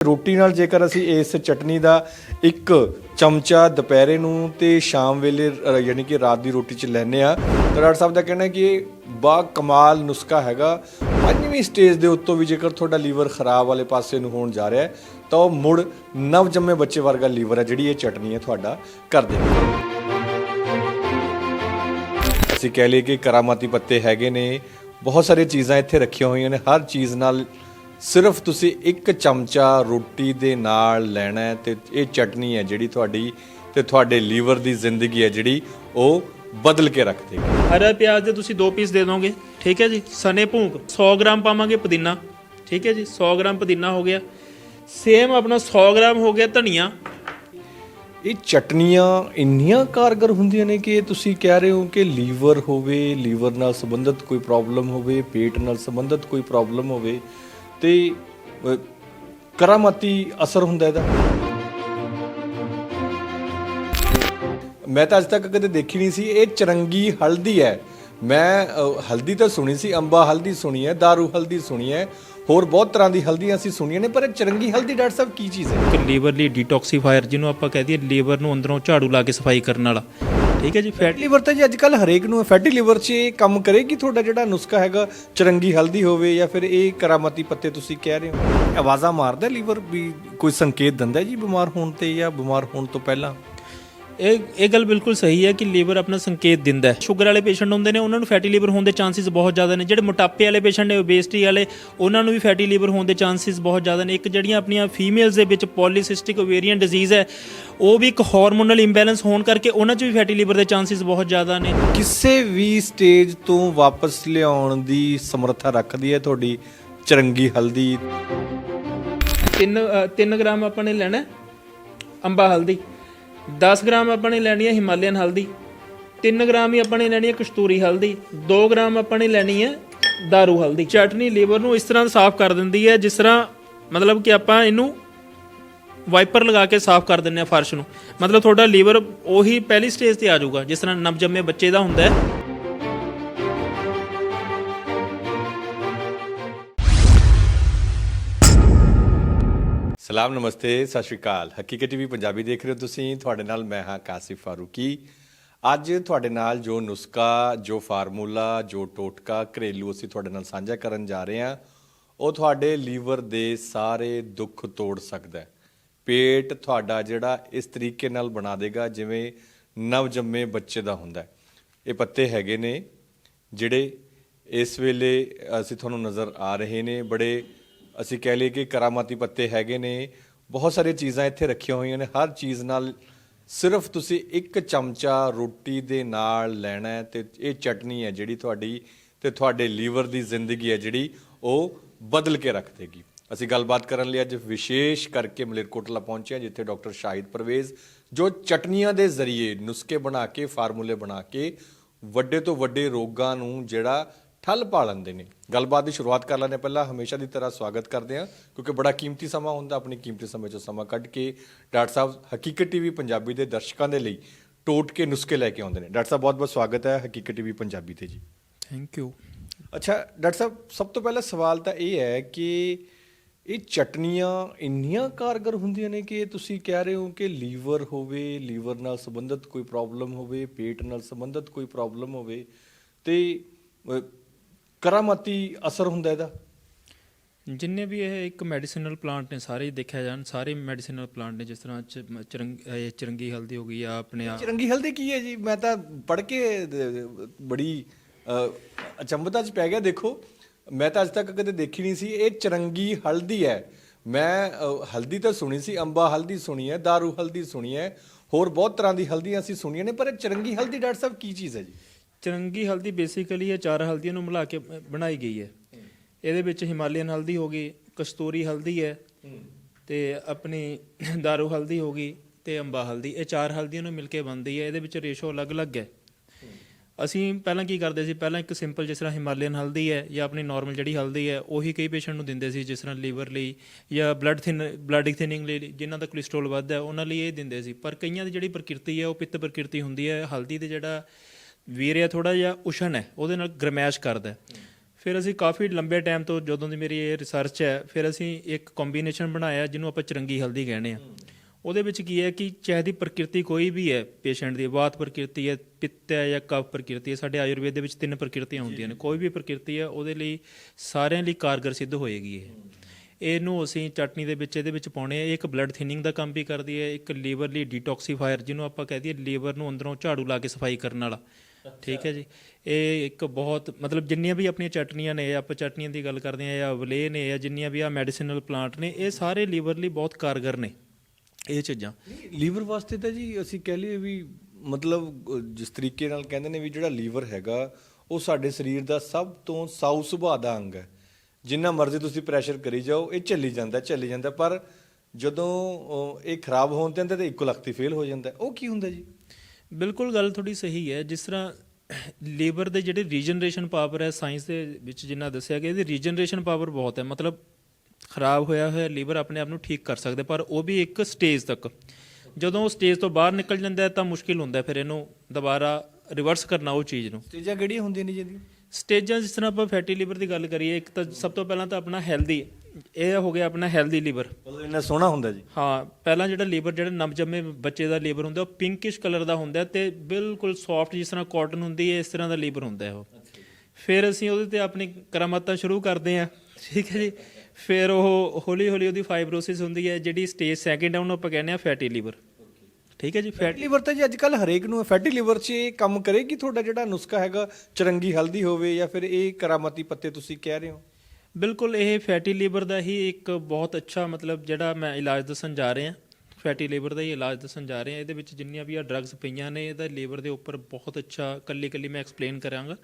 ਰੋਟੀ ਨਾਲ ਜੇਕਰ ਅਸੀਂ ਇਸ ਚਟਨੀ ਦਾ ਇੱਕ ਚਮਚਾ ਦੁਪਹਿਰੇ ਨੂੰ ਤੇ ਸ਼ਾਮ ਵੇਲੇ ਅ, ਯਾਨੀ ਕਿ ਰਾਤ ਦੀ ਰੋਟੀ 'ਚ ਲੈਨੇ ਆ ਤਾਂ ਡਾਕਟਰ ਸਾਹਿਬ ਦਾ ਕਹਿਣਾ ਹੈ ਕਿ ਇਹ ਬਾ ਕਮਾਲ ਨੁਸਖਾ ਹੈਗਾ। ਪੰਜਵੀਂ ਸਟੇਜ ਦੇ ਉੱਤੋਂ ਵੀ ਜੇਕਰ ਤੁਹਾਡਾ ਲੀਵਰ ਖਰਾਬ ਵਾਲੇ ਪਾਸੇ ਨੂੰ ਹੋਣ ਜਾ ਰਿਹਾ ਹੈ ਤਾਂ ਉਹ ਮੁੜ ਨਵਜੰਮੇ ਬੱਚੇ ਵਰਗਾ ਲੀਵਰ ਹੈ ਜਿਹੜੀ ਇਹ ਚਟਨੀ ਹੈ ਤੁਹਾਡਾ ਕਰ ਦੇਗੀ ਅਸੀਂ ਕਹਿ ਲਈਏ ਕਿ ਕਰਾਮਾਤੀ ਪੱਤੇ ਹੈਗੇ ਨੇ ਬਹੁਤ ਸਾਰੀਆਂ ਚੀਜ਼ਾਂ ਇੱਥੇ ਰੱਖੀਆਂ ਹੋਈਆਂ ਨੇ ਹਰ ਚੀਜ਼ ਨਾਲ ਸਿਰਫ ਤੁਸੀਂ ਇੱਕ ਚਮਚਾ ਰੋਟੀ ਦੇ ਨਾਲ ਲੈਣਾ ਹੈ ਤੇ ਇਹ ਚਟਨੀ ਹੈ ਜਿਹੜੀ ਤੁਹਾਡੀ ਤੇ ਤੁਹਾਡੇ ਲੀਵਰ ਦੀ ਜ਼ਿੰਦਗੀ ਹੈ ਜਿਹੜੀ ਉਹ ਬਦਲ ਕੇ ਰੱਖ ਦੇਗੀ। ਹਰਾ ਪਿਆਜ਼ ਦੇ ਤੁਸੀਂ 2 ਪੀਸ ਦੇ ਦੋਗੇ ਠੀਕ ਹੈ ਜੀ? ਸਨੇ ਭੂੰਗ 100 ਗ੍ਰਾਮ ਪਾਵਾਂਗੇ ਪੁਦੀਨਾ ਠੀਕ ਹੈ ਜੀ? 100 ਗ੍ਰਾਮ ਪੁਦੀਨਾ ਹੋ ਗਿਆ। ਸੇਮ ਆਪਣਾ 100 ਗ੍ਰਾਮ ਹੋ ਗਿਆ ਧਨੀਆ। ਇਹ ਚਟਨੀਆਂ ਇੰਨੀਆਂ ਕਾਰਗਰ ਹੁੰਦੀਆਂ ਨੇ ਕਿ ਤੁਸੀਂ ਕਹਿ ਰਹੇ ਹੋ ਕਿ ਲੀਵਰ ਹੋਵੇ ਲੀਵਰ ਨਾਲ ਸੰਬੰਧਿਤ ਕੋਈ ਪ੍ਰੋਬਲਮ ਹੋਵੇ ਪੇਟ ਨਾਲ ਸੰਬੰਧਿਤ ਕੋਈ ਪ੍ਰੋਬਲਮ ਹੋਵੇ ਤੇ ਅ, ਕਰਾਮਾਤੀ ਅਸਰ ਹੁੰਦਾ ਇਹਦਾ। ਮੈਂ ਤਾਂ ਅੱਜ ਤੱਕ ਕਦੇ ਦੇਖੀ ਨਹੀਂ ਸੀ ਇਹ ਚਰੰਗੀ ਹਲਦੀ ਹੈ। ਮੈਂ ਅ, ਹਲਦੀ ਤਾਂ ਸੁਣੀ ਸੀ ਅੰਬਾ ਹਲਦੀ ਸੁਣੀ ਹੈ ਦਾਰੂ ਹਲਦੀ ਸੁਣੀ ਹੈ ਹੋਰ ਬਹੁਤ ਤਰ੍ਹਾਂ ਦੀ ਹਲਦੀਆਂ ਅਸੀਂ ਸੁਣੀਆਂ ਨੇ ਪਰ ਇਹ ਚਰੰਗੀ ਹਲਦੀ ਡਾਕਟਰ ਸਾਹਿਬ ਕੀ ਚੀਜ਼ ਹੈ? ਇੱਕ ਲੀਵਰ ਲਈ ਡੀਟੌਕਸੀਫਾਇਰ ਜਿਹਨੂੰ ਆਪਾਂ ਕਹਿ ਦਈਏ ਲੀਵਰ ਨੂੰ ਅੰਦਰੋਂ ਝਾੜੂ ਲਾ ਕੇ ਸਫ਼ਾਈ ਕਰਨ ਵਾਲਾ। ਠੀਕ ਹੈ ਜੀ ਫੈਟ ਫੈਟੀ ਲਿਵਰ ਤਾਂ ਜੀ ਅੱਜ ਕੱਲ ਹਰੇਕ ਨੂੰ ਫੈਟੀ ਲੀਵਰ 'ਚ ਇਹ ਕੰਮ ਕਰੇਗੀ ਤੁਹਾਡਾ ਜਿਹੜਾ ਨੁਸਖਾ ਹੈਗਾ ਚਰੰਗੀ ਹਲਦੀ ਹੋਵੇ ਜਾਂ ਫਿਰ ਇਹ ਕਰਾਮਤੀ ਪੱਤੇ ਤੁਸੀਂ ਕਹਿ ਰਹੇ ਹੋ। ਆਵਾਜ਼ਾਂ ਮਾਰਦਾ ਲੀਵਰ ਵੀ ਕੋਈ ਸੰਕੇਤ ਦਿੰਦਾ ਜੀ ਬਿਮਾਰ ਹੋਣ ਤੇ ਜਾਂ ਬਿਮਾਰ ਹੋਣ ਤੋਂ ਪਹਿਲਾਂ? ਇਹ ਇਹ ਗੱਲ ਬਿਲਕੁਲ ਸਹੀ ਹੈ ਕਿ ਲੀਵਰ ਆਪਣਾ ਸੰਕੇਤ ਦਿੰਦਾ ਹੈ। ਸ਼ੂਗਰ ਵਾਲੇ ਪੇਸ਼ੈਂਟ ਹੁੰਦੇ ਨੇ ਉਹਨਾਂ ਨੂੰ ਫੈਟੀ ਲੀਵਰ ਹੋਣ ਦੇ ਚਾਂਸਸ ਬਹੁਤ ਜ਼ਿਆਦਾ ਨੇ। ਜਿਹੜੇ ਮੋਟਾਪੇ ਵਾਲੇ ਪੇਸ਼ੈਂਟ ਨੇ ਓਬੇਸਿਟੀ ਵਾਲੇ ਉਹਨਾਂ ਨੂੰ ਵੀ ਫੈਟੀ ਲੀਵਰ ਹੋਣ ਦੇ ਚਾਂਸਸ ਬਹੁਤ ਜ਼ਿਆਦਾ ਨੇ। ਇੱਕ ਜਿਹੜੀਆਂ ਆਪਣੀਆਂ ਫੀਮੇਲਸ ਦੇ ਵਿੱਚ ਪੋਲੀਸਿਸਟਿਕ ਓਵੇਰੀਅਨ ਡਿਜ਼ੀਜ਼ ਹੈ ਉਹ ਵੀ ਇੱਕ ਹਾਰਮੋਨਲ ਇੰਬੈਲੈਂਸ ਹੋਣ ਕਰਕੇ ਉਹਨਾਂ 'ਚ ਵੀ ਫੈਟੀ ਲੀਵਰ ਦੇ ਚਾਂਸਸ ਬਹੁਤ ਜ਼ਿਆਦਾ ਨੇ। ਕਿਸੇ ਵੀ ਸਟੇਜ ਤੋਂ ਵਾਪਸ ਲਿਆਉਣ ਦੀ ਸਮਰੱਥਾ ਰੱਖਦੀ ਹੈ ਤੁਹਾਡੀ ਚਰੰਗੀ ਹਲਦੀ? 3 3 ਗ੍ਰਾਮ ਆਪਾਂ ਨੇ ਲੈਣਾ ਅੰਬਾ ਹਲਦੀ। 10 ਗ੍ਰਾਮ ਆਪਾਂ ਨੇ ਲੈਣੀ ਹੈ ਹਿਮਾਲਯਨ ਹਲਦੀ 3 ਗ੍ਰਾਮ ਹੀ ਆਪਾਂ ਨੇ ਲੈਣੀ ਹੈ ਕਸ਼ਤੂਰੀ ਹਲਦੀ 2 ਗ੍ਰਾਮ ਆਪਾਂ ਨੇ ਲੈਣੀ ਹੈ ਦਾਰੂ ਹਲਦੀ। ਚਟਨੀ, ਲੀਵਰ ਨੂੰ ਇਸ ਤਰ੍ਹਾਂ ਸਾਫ਼ ਕਰ ਦਿੰਦੀ ਹੈ, ਜਿਸ ਤਰ੍ਹਾਂ ਮਤਲਬ ਕਿ ਆਪਾਂ ਇਹਨੂੰ ਵਾਈਪਰ ਲਗਾ ਕੇ ਸਾਫ਼ ਕਰ ਦਿੰਨੇ ਆ ਫਰਸ਼ ਨੂੰ। ਮਤਲਬ ਤੁਹਾਡਾ ਲੀਵਰ ਉਹੀ ਪਹਿਲੀ ਸਟੇਜ ਤੇ ਆ ਜਾਊਗਾ, ਜਿਸ ਤਰ੍ਹਾਂ ਨਵਜੰਮੇ ਬੱਚੇ ਦਾ ਹੁੰਦਾ ਹੈ। ਸਲਾਮ, ਨਮਸਤੇ, ਸਤਿ ਸ਼੍ਰੀ ਅਕਾਲ। ਹਕੀਕਤ ਟੀਵੀ ਪੰਜਾਬੀ ਦੇਖ ਰਹੇ ਹੋ ਤੁਸੀਂ। ਤੁਹਾਡੇ ਨਾਲ ਮੈਂ ਹਾਂ ਕਾਸਿਫ ਫਾਰੂਕੀ। ਅੱਜ ਤੁਹਾਡੇ ਨਾਲ ਜੋ ਨੁਸਖਾ, ਜੋ ਫਾਰਮੂਲਾ, ਜੋ ਟੋਟਕਾ, ਘਰੇਲੂ ਅਸੀਂ ਤੁਹਾਡੇ ਨਾਲ ਸਾਂਝਾ ਕਰਨ ਜਾ ਰਹੇ ਹਾਂ, ਉਹ ਤੁਹਾਡੇ ਲੀਵਰ ਦੇ ਸਾਰੇ ਦੁੱਖ ਤੋੜ ਸਕਦਾ ਹੈ। ਪੇਟ ਤੁਹਾਡਾ ਜਿਹੜਾ ਇਸ ਤਰੀਕੇ ਨਾਲ ਬਣਾ ਦੇਗਾ ਜਿਵੇਂ ਨਵਜੰਮੇ ਬੱਚੇ ਦਾ ਹੁੰਦਾ ਹੈ। ਇਹ ਪੱਤੇ ਹੈਗੇ ਨੇ, ਜਿਹੜੇ ਇਸ ਵੇਲੇ ਅਸੀਂ ਤੁਹਾਨੂੰ ਨਜ਼ਰ ਆ ਰਹੇ ਨੇ, ਬੜੇ ਅਸੀਂ ਕਹਿ ਲਈਏ ਕਿ ਕਰਾਮਾਤੀ ਪੱਤੇ ਹੈਗੇ ਨੇ। ਬਹੁਤ ਸਾਰੀਆਂ ਚੀਜ਼ਾਂ ਇੱਥੇ ਰੱਖੀਆਂ ਹੋਈਆਂ ਨੇ। ਹਰ ਚੀਜ਼ ਨਾਲ ਸਿਰਫ ਤੁਸੀਂ ਇੱਕ ਚਮਚਾ ਰੋਟੀ ਦੇ ਨਾਲ ਲੈਣਾ ਹੈ ਤੇ ਇਹ ਚਟਨੀ ਹੈ ਜਿਹੜੀ ਤੁਹਾਡੀ ਤੇ ਤੁਹਾਡੇ ਲੀਵਰ ਦੀ ਜ਼ਿੰਦਗੀ ਹੈ ਜਿਹੜੀ ਉਹ ਬਦਲ ਕੇ ਰੱਖ ਦੇਗੀ। ਅਸੀਂ ਗੱਲਬਾਤ ਕਰਨ ਲਈ ਅੱਜ ਵਿਸ਼ੇਸ਼ ਕਰਕੇ ਮਲੇਰਕੋਟਲਾ ਪਹੁੰਚੇ ਹਾਂ, ਜਿੱਥੇ ਡਾਕਟਰ ਸ਼ਾਹਿਦ ਪਰਵੇਜ਼, ਜੋ ਚਟਨੀਆਂ ਦੇ ਜ਼ਰੀਏ ਨੁਸਖੇ ਬਣਾ ਕੇ, ਫਾਰਮੂਲੇ ਬਣਾ ਕੇ ਵੱਡੇ ਤੋਂ ਵੱਡੇ ਰੋਗਾਂ ਨੂੰ ਜਿਹੜਾ ਠੱਲ ਪਾ ਲੈਂਦੇ ਨੇ। ਗੱਲਬਾਤ ਦੀ ਸ਼ੁਰੂਆਤ ਕਰ ਲੈਣੇ ਪਹਿਲਾਂ ਹਮੇਸ਼ਾ ਦੀ ਤਰ੍ਹਾਂ ਸਵਾਗਤ ਕਰਦੇ ਹਾਂ ਕਿਉਂਕਿ ਬੜਾ ਕੀਮਤੀ ਸਮਾਂ ਹੁੰਦਾ ਆਪਣੀ ਕੀਮਤੀ ਸਮੇਂ ਚੋਂ ਸਮਾਂ ਕੱਢ ਕੇ। ਡਾਕਟਰ ਸਾਹਿਬ ਹਕੀਕਤ ਟੀਵੀ ਪੰਜਾਬੀ ਦੇ ਦਰਸ਼ਕਾਂ ਦੇ ਲਈ ਟੋਟ ਕੇ ਨੁਸਖੇ ਲੈ ਕੇ ਆਉਂਦੇ ਨੇ। ਡਾਕਟਰ ਸਾਹਿਬ ਬਹੁਤ ਬਹੁਤ ਸਵਾਗਤ ਹੈ ਹਕੀਕਤ ਟੀਵੀ ਪੰਜਾਬੀ ਤੇ ਜੀ। ਥੈਂਕ ਯੂ ਅੱਛਾ ਡਾਕਟਰ ਸਾਹਿਬ ਸਭ ਤੋਂ ਪਹਿਲਾ ਸਵਾਲ ਤਾਂ ਇਹ ਹੈ ਕਿ ਇਹ ਚਟਨੀਆਂ ਇੰਨੀਆਂ ਕਾਰਗਰ ਹੁੰਦੀਆਂ ਨੇ ਕਿ ਤੁਸੀਂ ਕਹਿ ਰਹੇ ਹੋ ਕਿ ਲੀਵਰ ਹੋਵੇ ਲੀਵਰ ਨਾਲ ਸੰਬੰਧਿਤ ਕੋਈ ਪ੍ਰੋਬਲਮ ਹੋਵੇ ਪੇਟ ਨਾਲ ਸੰਬੰਧਿਤ ਕੋਈ ਪ੍ਰੋਬਲਮ ਹੋਵੇ ਤੇ ਕਰਾਮਾਤੀ ਅਸਰ ਹੁੰਦਾ ਇਹਦਾ? ਜਿੰਨੇ ਵੀ ਇਹ ਇੱਕ ਮੈਡੀਸਿਨਲ ਪਲਾਂਟ ਨੇ ਸਾਰੇ ਹੀ ਦੇਖਿਆ ਜਾਣ ਸਾਰੇ ਮੈਡੀਸਿਨਲ ਪਲਾਂਟ ਨੇ ਜਿਸ ਤਰ੍ਹਾਂ ਚਰੰਗ ਇਹ ਚਰੰਗੀ ਹਲਦੀ ਹੋ ਗਈ ਆ ਆਪਣੇ ਆ ਚਰੰਗੀ ਹਲਦੀ ਕੀ ਹੈ ਜੀ? ਮੈਂ ਤਾਂ ਪੜ ਕੇ ਬੜੀ ਅਚੰਭਤਾ ਚ ਪੈ ਗਿਆ ਦੇਖੋ। ਮੈਂ ਤਾਂ ਅੱਜ ਤੱਕ ਕਦੇ ਦੇਖੀ ਨਹੀਂ ਸੀ ਇਹ ਚਰੰਗੀ ਹਲਦੀ ਹੈ। ਮੈਂ ਹਲਦੀ ਤਾਂ ਸੁਣੀ ਸੀ ਅੰਬਾ ਹਲਦੀ ਸੁਣੀ ਹੈ दारू ਹਲਦੀ ਸੁਣੀ ਹੈ ਹੋਰ ਬਹੁਤ ਤਰ੍ਹਾਂ ਦੀ ਹਲਦੀਆਂ ਅਸੀਂ ਸੁਣੀਆਂ ਨੇ ਪਰ ਇਹ ਚਰੰਗੀ ਹਲਦੀ ਡਾਕਟਰ ਸਾਹਿਬ ਕੀ ਚੀਜ਼ ਹੈ ਜੀ? ਚਰੰਗੀ ਹਲਦੀ ਬੇਸਿਕਲੀ ਇਹ ਚਾਰ ਹਲਦੀਆਂ ਨੂੰ ਮਿਲਾ ਕੇ ਬਣਾਈ ਗਈ ਹੈ। ਇਹਦੇ ਵਿੱਚ ਹਿਮਾਲੀਅਨ ਹਲਦੀ ਹੋ ਗਈ, ਕਸਤੂਰੀ ਹਲਦੀ ਹੈ ਤੇ ਆਪਣੀ ਦਾਰੂ ਹਲਦੀ ਹੋ ਗਈ ਤੇ ਅੰਬਾ ਹਲਦੀ। ਇਹ ਚਾਰ ਹਲਦੀਆਂ ਨੂੰ ਮਿਲ ਕੇ ਬਣਦੀ ਹੈ, ਇਹਦੇ ਵਿੱਚ ਰੇਸ਼ੋ ਅਲੱਗ-ਅਲੱਗ ਹੈ। ਅਸੀਂ ਪਹਿਲਾਂ ਕੀ ਕਰਦੇ ਸੀ, ਪਹਿਲਾਂ ਇੱਕ ਸਿੰਪਲ ਜਿਸ ਤਰ੍ਹਾਂ ਹਿਮਾਲੀਅਨ ਹਲਦੀ ਹੈ ਜਾਂ ਆਪਣੀ ਨਾਰਮਲ ਜਿਹੜੀ ਹਲਦੀ ਹੈ, ਉਹੀ ਕਈ ਪੇਸ਼ੈਂਟ ਨੂੰ ਦਿੰਦੇ ਸੀ, ਜਿਸ ਤਰ੍ਹਾਂ ਲੀਵਰ ਲਈ ਜਾਂ ਬਲੱਡ ਥਿਨ ਬਲੱਡ ਥਿਨਿੰਗ ਲਈ ਜਿਨ੍ਹਾਂ ਦਾ ਕੋਲੇਸਟ੍ਰੋਲ ਵੱਧਦਾ ਹੈ ਉਹਨਾਂ ਲਈ ਇਹ ਦਿੰਦੇ ਸੀ। ਪਰ ਕਈਆਂ ਦੀ ਜਿਹੜੀ ਪ੍ਰਕਿਰਤੀ ਹੈ, ਉਹ ਪਿੱਤ ਪ੍ਰਕਿਰਤੀ ਹੁੰਦੀ ਹੈ। ਹਲਦੀ ਦੇ ਜਿਹੜਾ ਵੀਰ ਹੈ ਥੋੜਾ ਜਿਹਾ ਉਸ਼ਣ ਹੈ ਉਹਦੇ ਨਾਲ ਗਰਮੈਸ਼ ਕਰਦਾ ਫਿਰ ਅਸੀਂ ਕਾਫੀ ਲੰਬੇ ਟਾਈਮ ਤੋਂ ਜਦੋਂ ਦੀ ਮੇਰੀ ਇਹ ਰਿਸਰਚ ਹੈ ਫਿਰ ਅਸੀਂ ਇੱਕ ਕੰਬੀਨੇਸ਼ਨ ਬਣਾਇਆ ਜਿਹਨੂੰ ਆਪਾਂ ਚਰੰਗੀ ਹਲਦੀ ਕਹਿੰਦੇ ਆ ਉਹਦੇ ਵਿੱਚ ਕੀ ਹੈ ਕਿ ਚਾਹੇ ਦੀ ਪ੍ਰਕਿਰਤੀ ਕੋਈ ਵੀ ਹੈ ਪੇਸ਼ੈਂਟ ਦੀ ਵਾਤ ਪ੍ਰਕਿਰਤੀ ਹੈ ਪਿੱਤ ਹੈ ਜਾਂ ਕਫ ਪ੍ਰਕਿਰਤੀ ਹੈ ਸਾਡੇ ਆਯੁਰਵੇਦ ਦੇ ਵਿੱਚ ਤਿੰਨ ਪ੍ਰਕਿਰਤੀਆਂ ਹੁੰਦੀਆਂ ਨੇ। ਕੋਈ ਵੀ ਪ੍ਰਕਿਰਤੀ ਹੈ ਉਹਦੇ ਲਈ ਸਾਰਿਆਂ ਲਈ ਕਾਰਗਰ ਸਿੱਧ ਹੋਏਗੀ ਇਹ। ਇਹਨੂੰ ਅਸੀਂ ਚਟਨੀ ਦੇ ਵਿੱਚ ਇਹਦੇ ਵਿੱਚ ਪਾਉਣੇ ਆ। ਇੱਕ ਬਲੱਡ ਥਿਨਿੰਗ ਦਾ ਕੰਮ ਵੀ ਕਰਦੀ ਹੈ ਇੱਕ ਲੀਵਰ ਲਈ ਡੀਟੌਕਸੀਫਾਇਰ ਜਿਹਨੂੰ ਆਪਾਂ ਕਹਿ ਦਈਏ ਲੀਵਰ ਨੂੰ ਅੰਦਰੋਂ ਝਾੜੂ ਲਾ ਕੇ ਸਫ਼ਾਈ ਕਰਨ ਵਾਲਾ। ਠੀਕ ਹੈ ਜੀ। ਇਹ ਇੱਕ ਬਹੁਤ, ਮਤਲਬ ਜਿੰਨੀਆਂ ਵੀ ਆਪਣੀਆਂ ਚਟਨੀਆਂ ਨੇ, ਆਪਾਂ ਚਟਨੀਆਂ ਦੀ ਗੱਲ ਕਰਦੇ ਆ ਜਾਂ ਵਲੇ ਨੇ, ਜਾਂ ਜਿੰਨੀਆਂ ਵੀ ਆ ਮੈਡੀਸਿਨਲ ਪਲਾਂਟ ਨੇ, ਇਹ ਸਾਰੇ ਲੀਵਰ ਲਈ ਬਹੁਤ ਕਾਰਗਰ ਨੇ, ਇਹ ਚੀਜ਼ਾਂ। ਲੀਵਰ ਵਾਸਤੇ ਤਾਂ ਜੀ ਅਸੀਂ ਕਹਿ ਲਈਏ ਵੀ ਮਤਲਬ ਜਿਸ ਤਰੀਕੇ ਨਾਲ ਕਹਿੰਦੇ ਨੇ ਵੀ ਜਿਹੜਾ ਲੀਵਰ ਹੈਗਾ, ਉਹ ਸਾਡੇ ਸਰੀਰ ਦਾ ਸਭ ਤੋਂ ਸਾਊ ਸੁਭਾਅ ਦਾ ਅੰਗ ਹੈ। ਜਿੰਨਾ ਮਰਜ਼ੀ ਤੁਸੀਂ ਪ੍ਰੈਸ਼ਰ ਕਰੀ ਜਾਓ, ਇਹ ਚੱਲੀ ਜਾਂਦਾ ਚੱਲੀ ਜਾਂਦਾ, ਪਰ ਜਦੋਂ ਇਹ ਖਰਾਬ ਹੋਣ ਤੇ ਤਾਂ ਇੱਕੋ ਲਖਤੀ ਫੇਲ ਹੋ ਜਾਂਦਾ। ਉਹ ਕੀ ਹੁੰਦਾ ਜੀ? ਬਿਲਕੁਲ ਗੱਲ ਥੋੜੀ ਸਹੀ ਹੈ। ਜਿਸ ਤਰ੍ਹਾਂ ਲੀਵਰ ਦੇ ਜਿਹੜੇ ਰੀਜਨਰੇਸ਼ਨ ਪਾਵਰ ਹੈ ਸਾਇੰਸ ਦੇ ਵਿੱਚ ਜਿੰਨਾ ਦੱਸਿਆ ਗਿਆ ਇਹਦੀ ਰੀਜਨਰੇਸ਼ਨ ਪਾਵਰ ਬਹੁਤ ਹੈ। ਮਤਲਬ ਖਰਾਬ ਹੋਇਆ ਹੋਇਆ ਲੀਵਰ ਆਪਣੇ ਆਪ ਨੂੰ ਠੀਕ ਕਰ ਸਕਦਾ ਪਰ ਉਹ ਵੀ ਇੱਕ ਸਟੇਜ ਤੱਕ। ਜਦੋਂ ਉਹ ਸਟੇਜ ਤੋਂ ਬਾਹਰ ਨਿਕਲ ਜਾਂਦਾ ਹੈ ਤਾਂ ਮੁਸ਼ਕਿਲ ਹੁੰਦਾ ਹੈ ਫਿਰ ਇਹਨੂੰ ਦੁਬਾਰਾ ਰਿਵਰਸ ਕਰਨਾ ਉਹ ਚੀਜ਼ ਨੂੰ। ਸਟੇਜਾਂ ਕਿਹੜੀਆਂ ਹੁੰਦੀਆਂ ਨੇ ਜੀ ਇਹਦੀਆਂ ਸਟੇਜਾਂ ਜਿਸ ਤਰ੍ਹਾਂ ਆਪਾਂ ਫੈਟੀ ਲੀਵਰ ਦੀ ਗੱਲ ਕਰੀਏ ਇੱਕ ਤਾਂ ਸਭ ਤੋਂ ਪਹਿਲਾਂ ਤਾਂ ਆਪਣਾ ਹੈਲਦੀ ਇਹ ਹੋ ਗਿਆ ਆਪਣਾ ਹੈਲਦੀ ਲੀਵਰ ਮਤਲਬ ਇੰਨਾ ਸੋਹਣਾ ਹੁੰਦਾ ਜੀ। ਹਾਂ ਪਹਿਲਾਂ ਜਿਹੜਾ ਲੀਵਰ ਜਿਹੜਾ ਨਵਜੰਮੇ ਬੱਚੇ ਦਾ ਲੀਵਰ ਹੁੰਦਾ ਉਹ ਪਿੰਕਿਸ਼ ਕਲਰ ਦਾ ਹੁੰਦਾ ਤੇ ਬਿਲਕੁਲ ਸੌਫਟ ਜਿਸ ਤਰ੍ਹਾਂ ਕਾਟਨ ਹੁੰਦੀ ਹੈ ਇਸ ਤਰ੍ਹਾਂ ਦਾ ਲੀਵਰ ਹੁੰਦਾ ਹੈ ਉਹ। ਫਿਰ ਅਸੀਂ ਉਹਦੇ ਤੇ ਆਪਣੀ ਕਰਾਮਾਤਾਂ ਸ਼ੁਰੂ ਕਰਦੇ ਹਾਂ। ਠੀਕ ਹੈ ਜੀ? ਫਿਰ ਉਹ ਹੌਲੀ ਹੌਲੀ ਉਹਦੀ ਫਾਈਬਰੋਸਿਸ ਹੁੰਦੀ ਹੈ ਜਿਹੜੀ ਸਟੇਜ ਸੈਕਿੰਡ ਹੈ ਉਹਨੂੰ ਆਪਾਂ ਕਹਿੰਦੇ ਆ ਫੈਟੀ ਲੀਵਰ ਠੀਕ ਹੈ ਜੀ? ਫੈਟ ਫੈਟੀ ਲੀਵਰ ਤਾਂ ਜੀ ਅੱਜ ਕੱਲ ਹਰੇਕ ਨੂੰ ਫੈਟੀ ਲੀਵਰ 'ਚ ਇਹ ਕੰਮ ਕਰੇਗੀ ਤੁਹਾਡਾ ਜਿਹੜਾ ਨੁਸਖਾ ਹੈਗਾ ਚਰੰਗੀ ਹਲਦੀ ਹੋਵੇ ਜਾਂ ਫਿਰ ਇਹ ਕਰਾਮਤੀ ਪੱਤੇ ਤੁਸੀਂ ਕਹਿ ਰਹੇ ਹੋ? ਬਿਲਕੁਲ ਇਹ ਫੈਟੀ ਲੀਵਰ ਦਾ ਹੀ ਇੱਕ ਬਹੁਤ ਅੱਛਾ ਮਤਲਬ ਜਿਹੜਾ ਮੈਂ ਇਲਾਜ ਦੱਸਣ ਜਾ ਰਿਹਾ। ਫੈਟੀ ਲੀਵਰ ਦਾ ਹੀ ਇਲਾਜ ਦੱਸਣ ਜਾ ਰਹੇ। ਹਾਂ ਇਹਦੇ ਵਿੱਚ ਜਿੰਨੀਆਂ ਵੀ ਆ ਡਰੱਗਸ ਪਈਆਂ ਨੇ ਇਹਦਾ ਲੀਵਰ ਦੇ ਉੱਪਰ ਬਹੁਤ ਅੱਛਾ ਕੱਲੀ ਕੱਲੀ ਮੈਂ ਐਕਸਪਲੇਨ ਕਰਾਂਗਾ।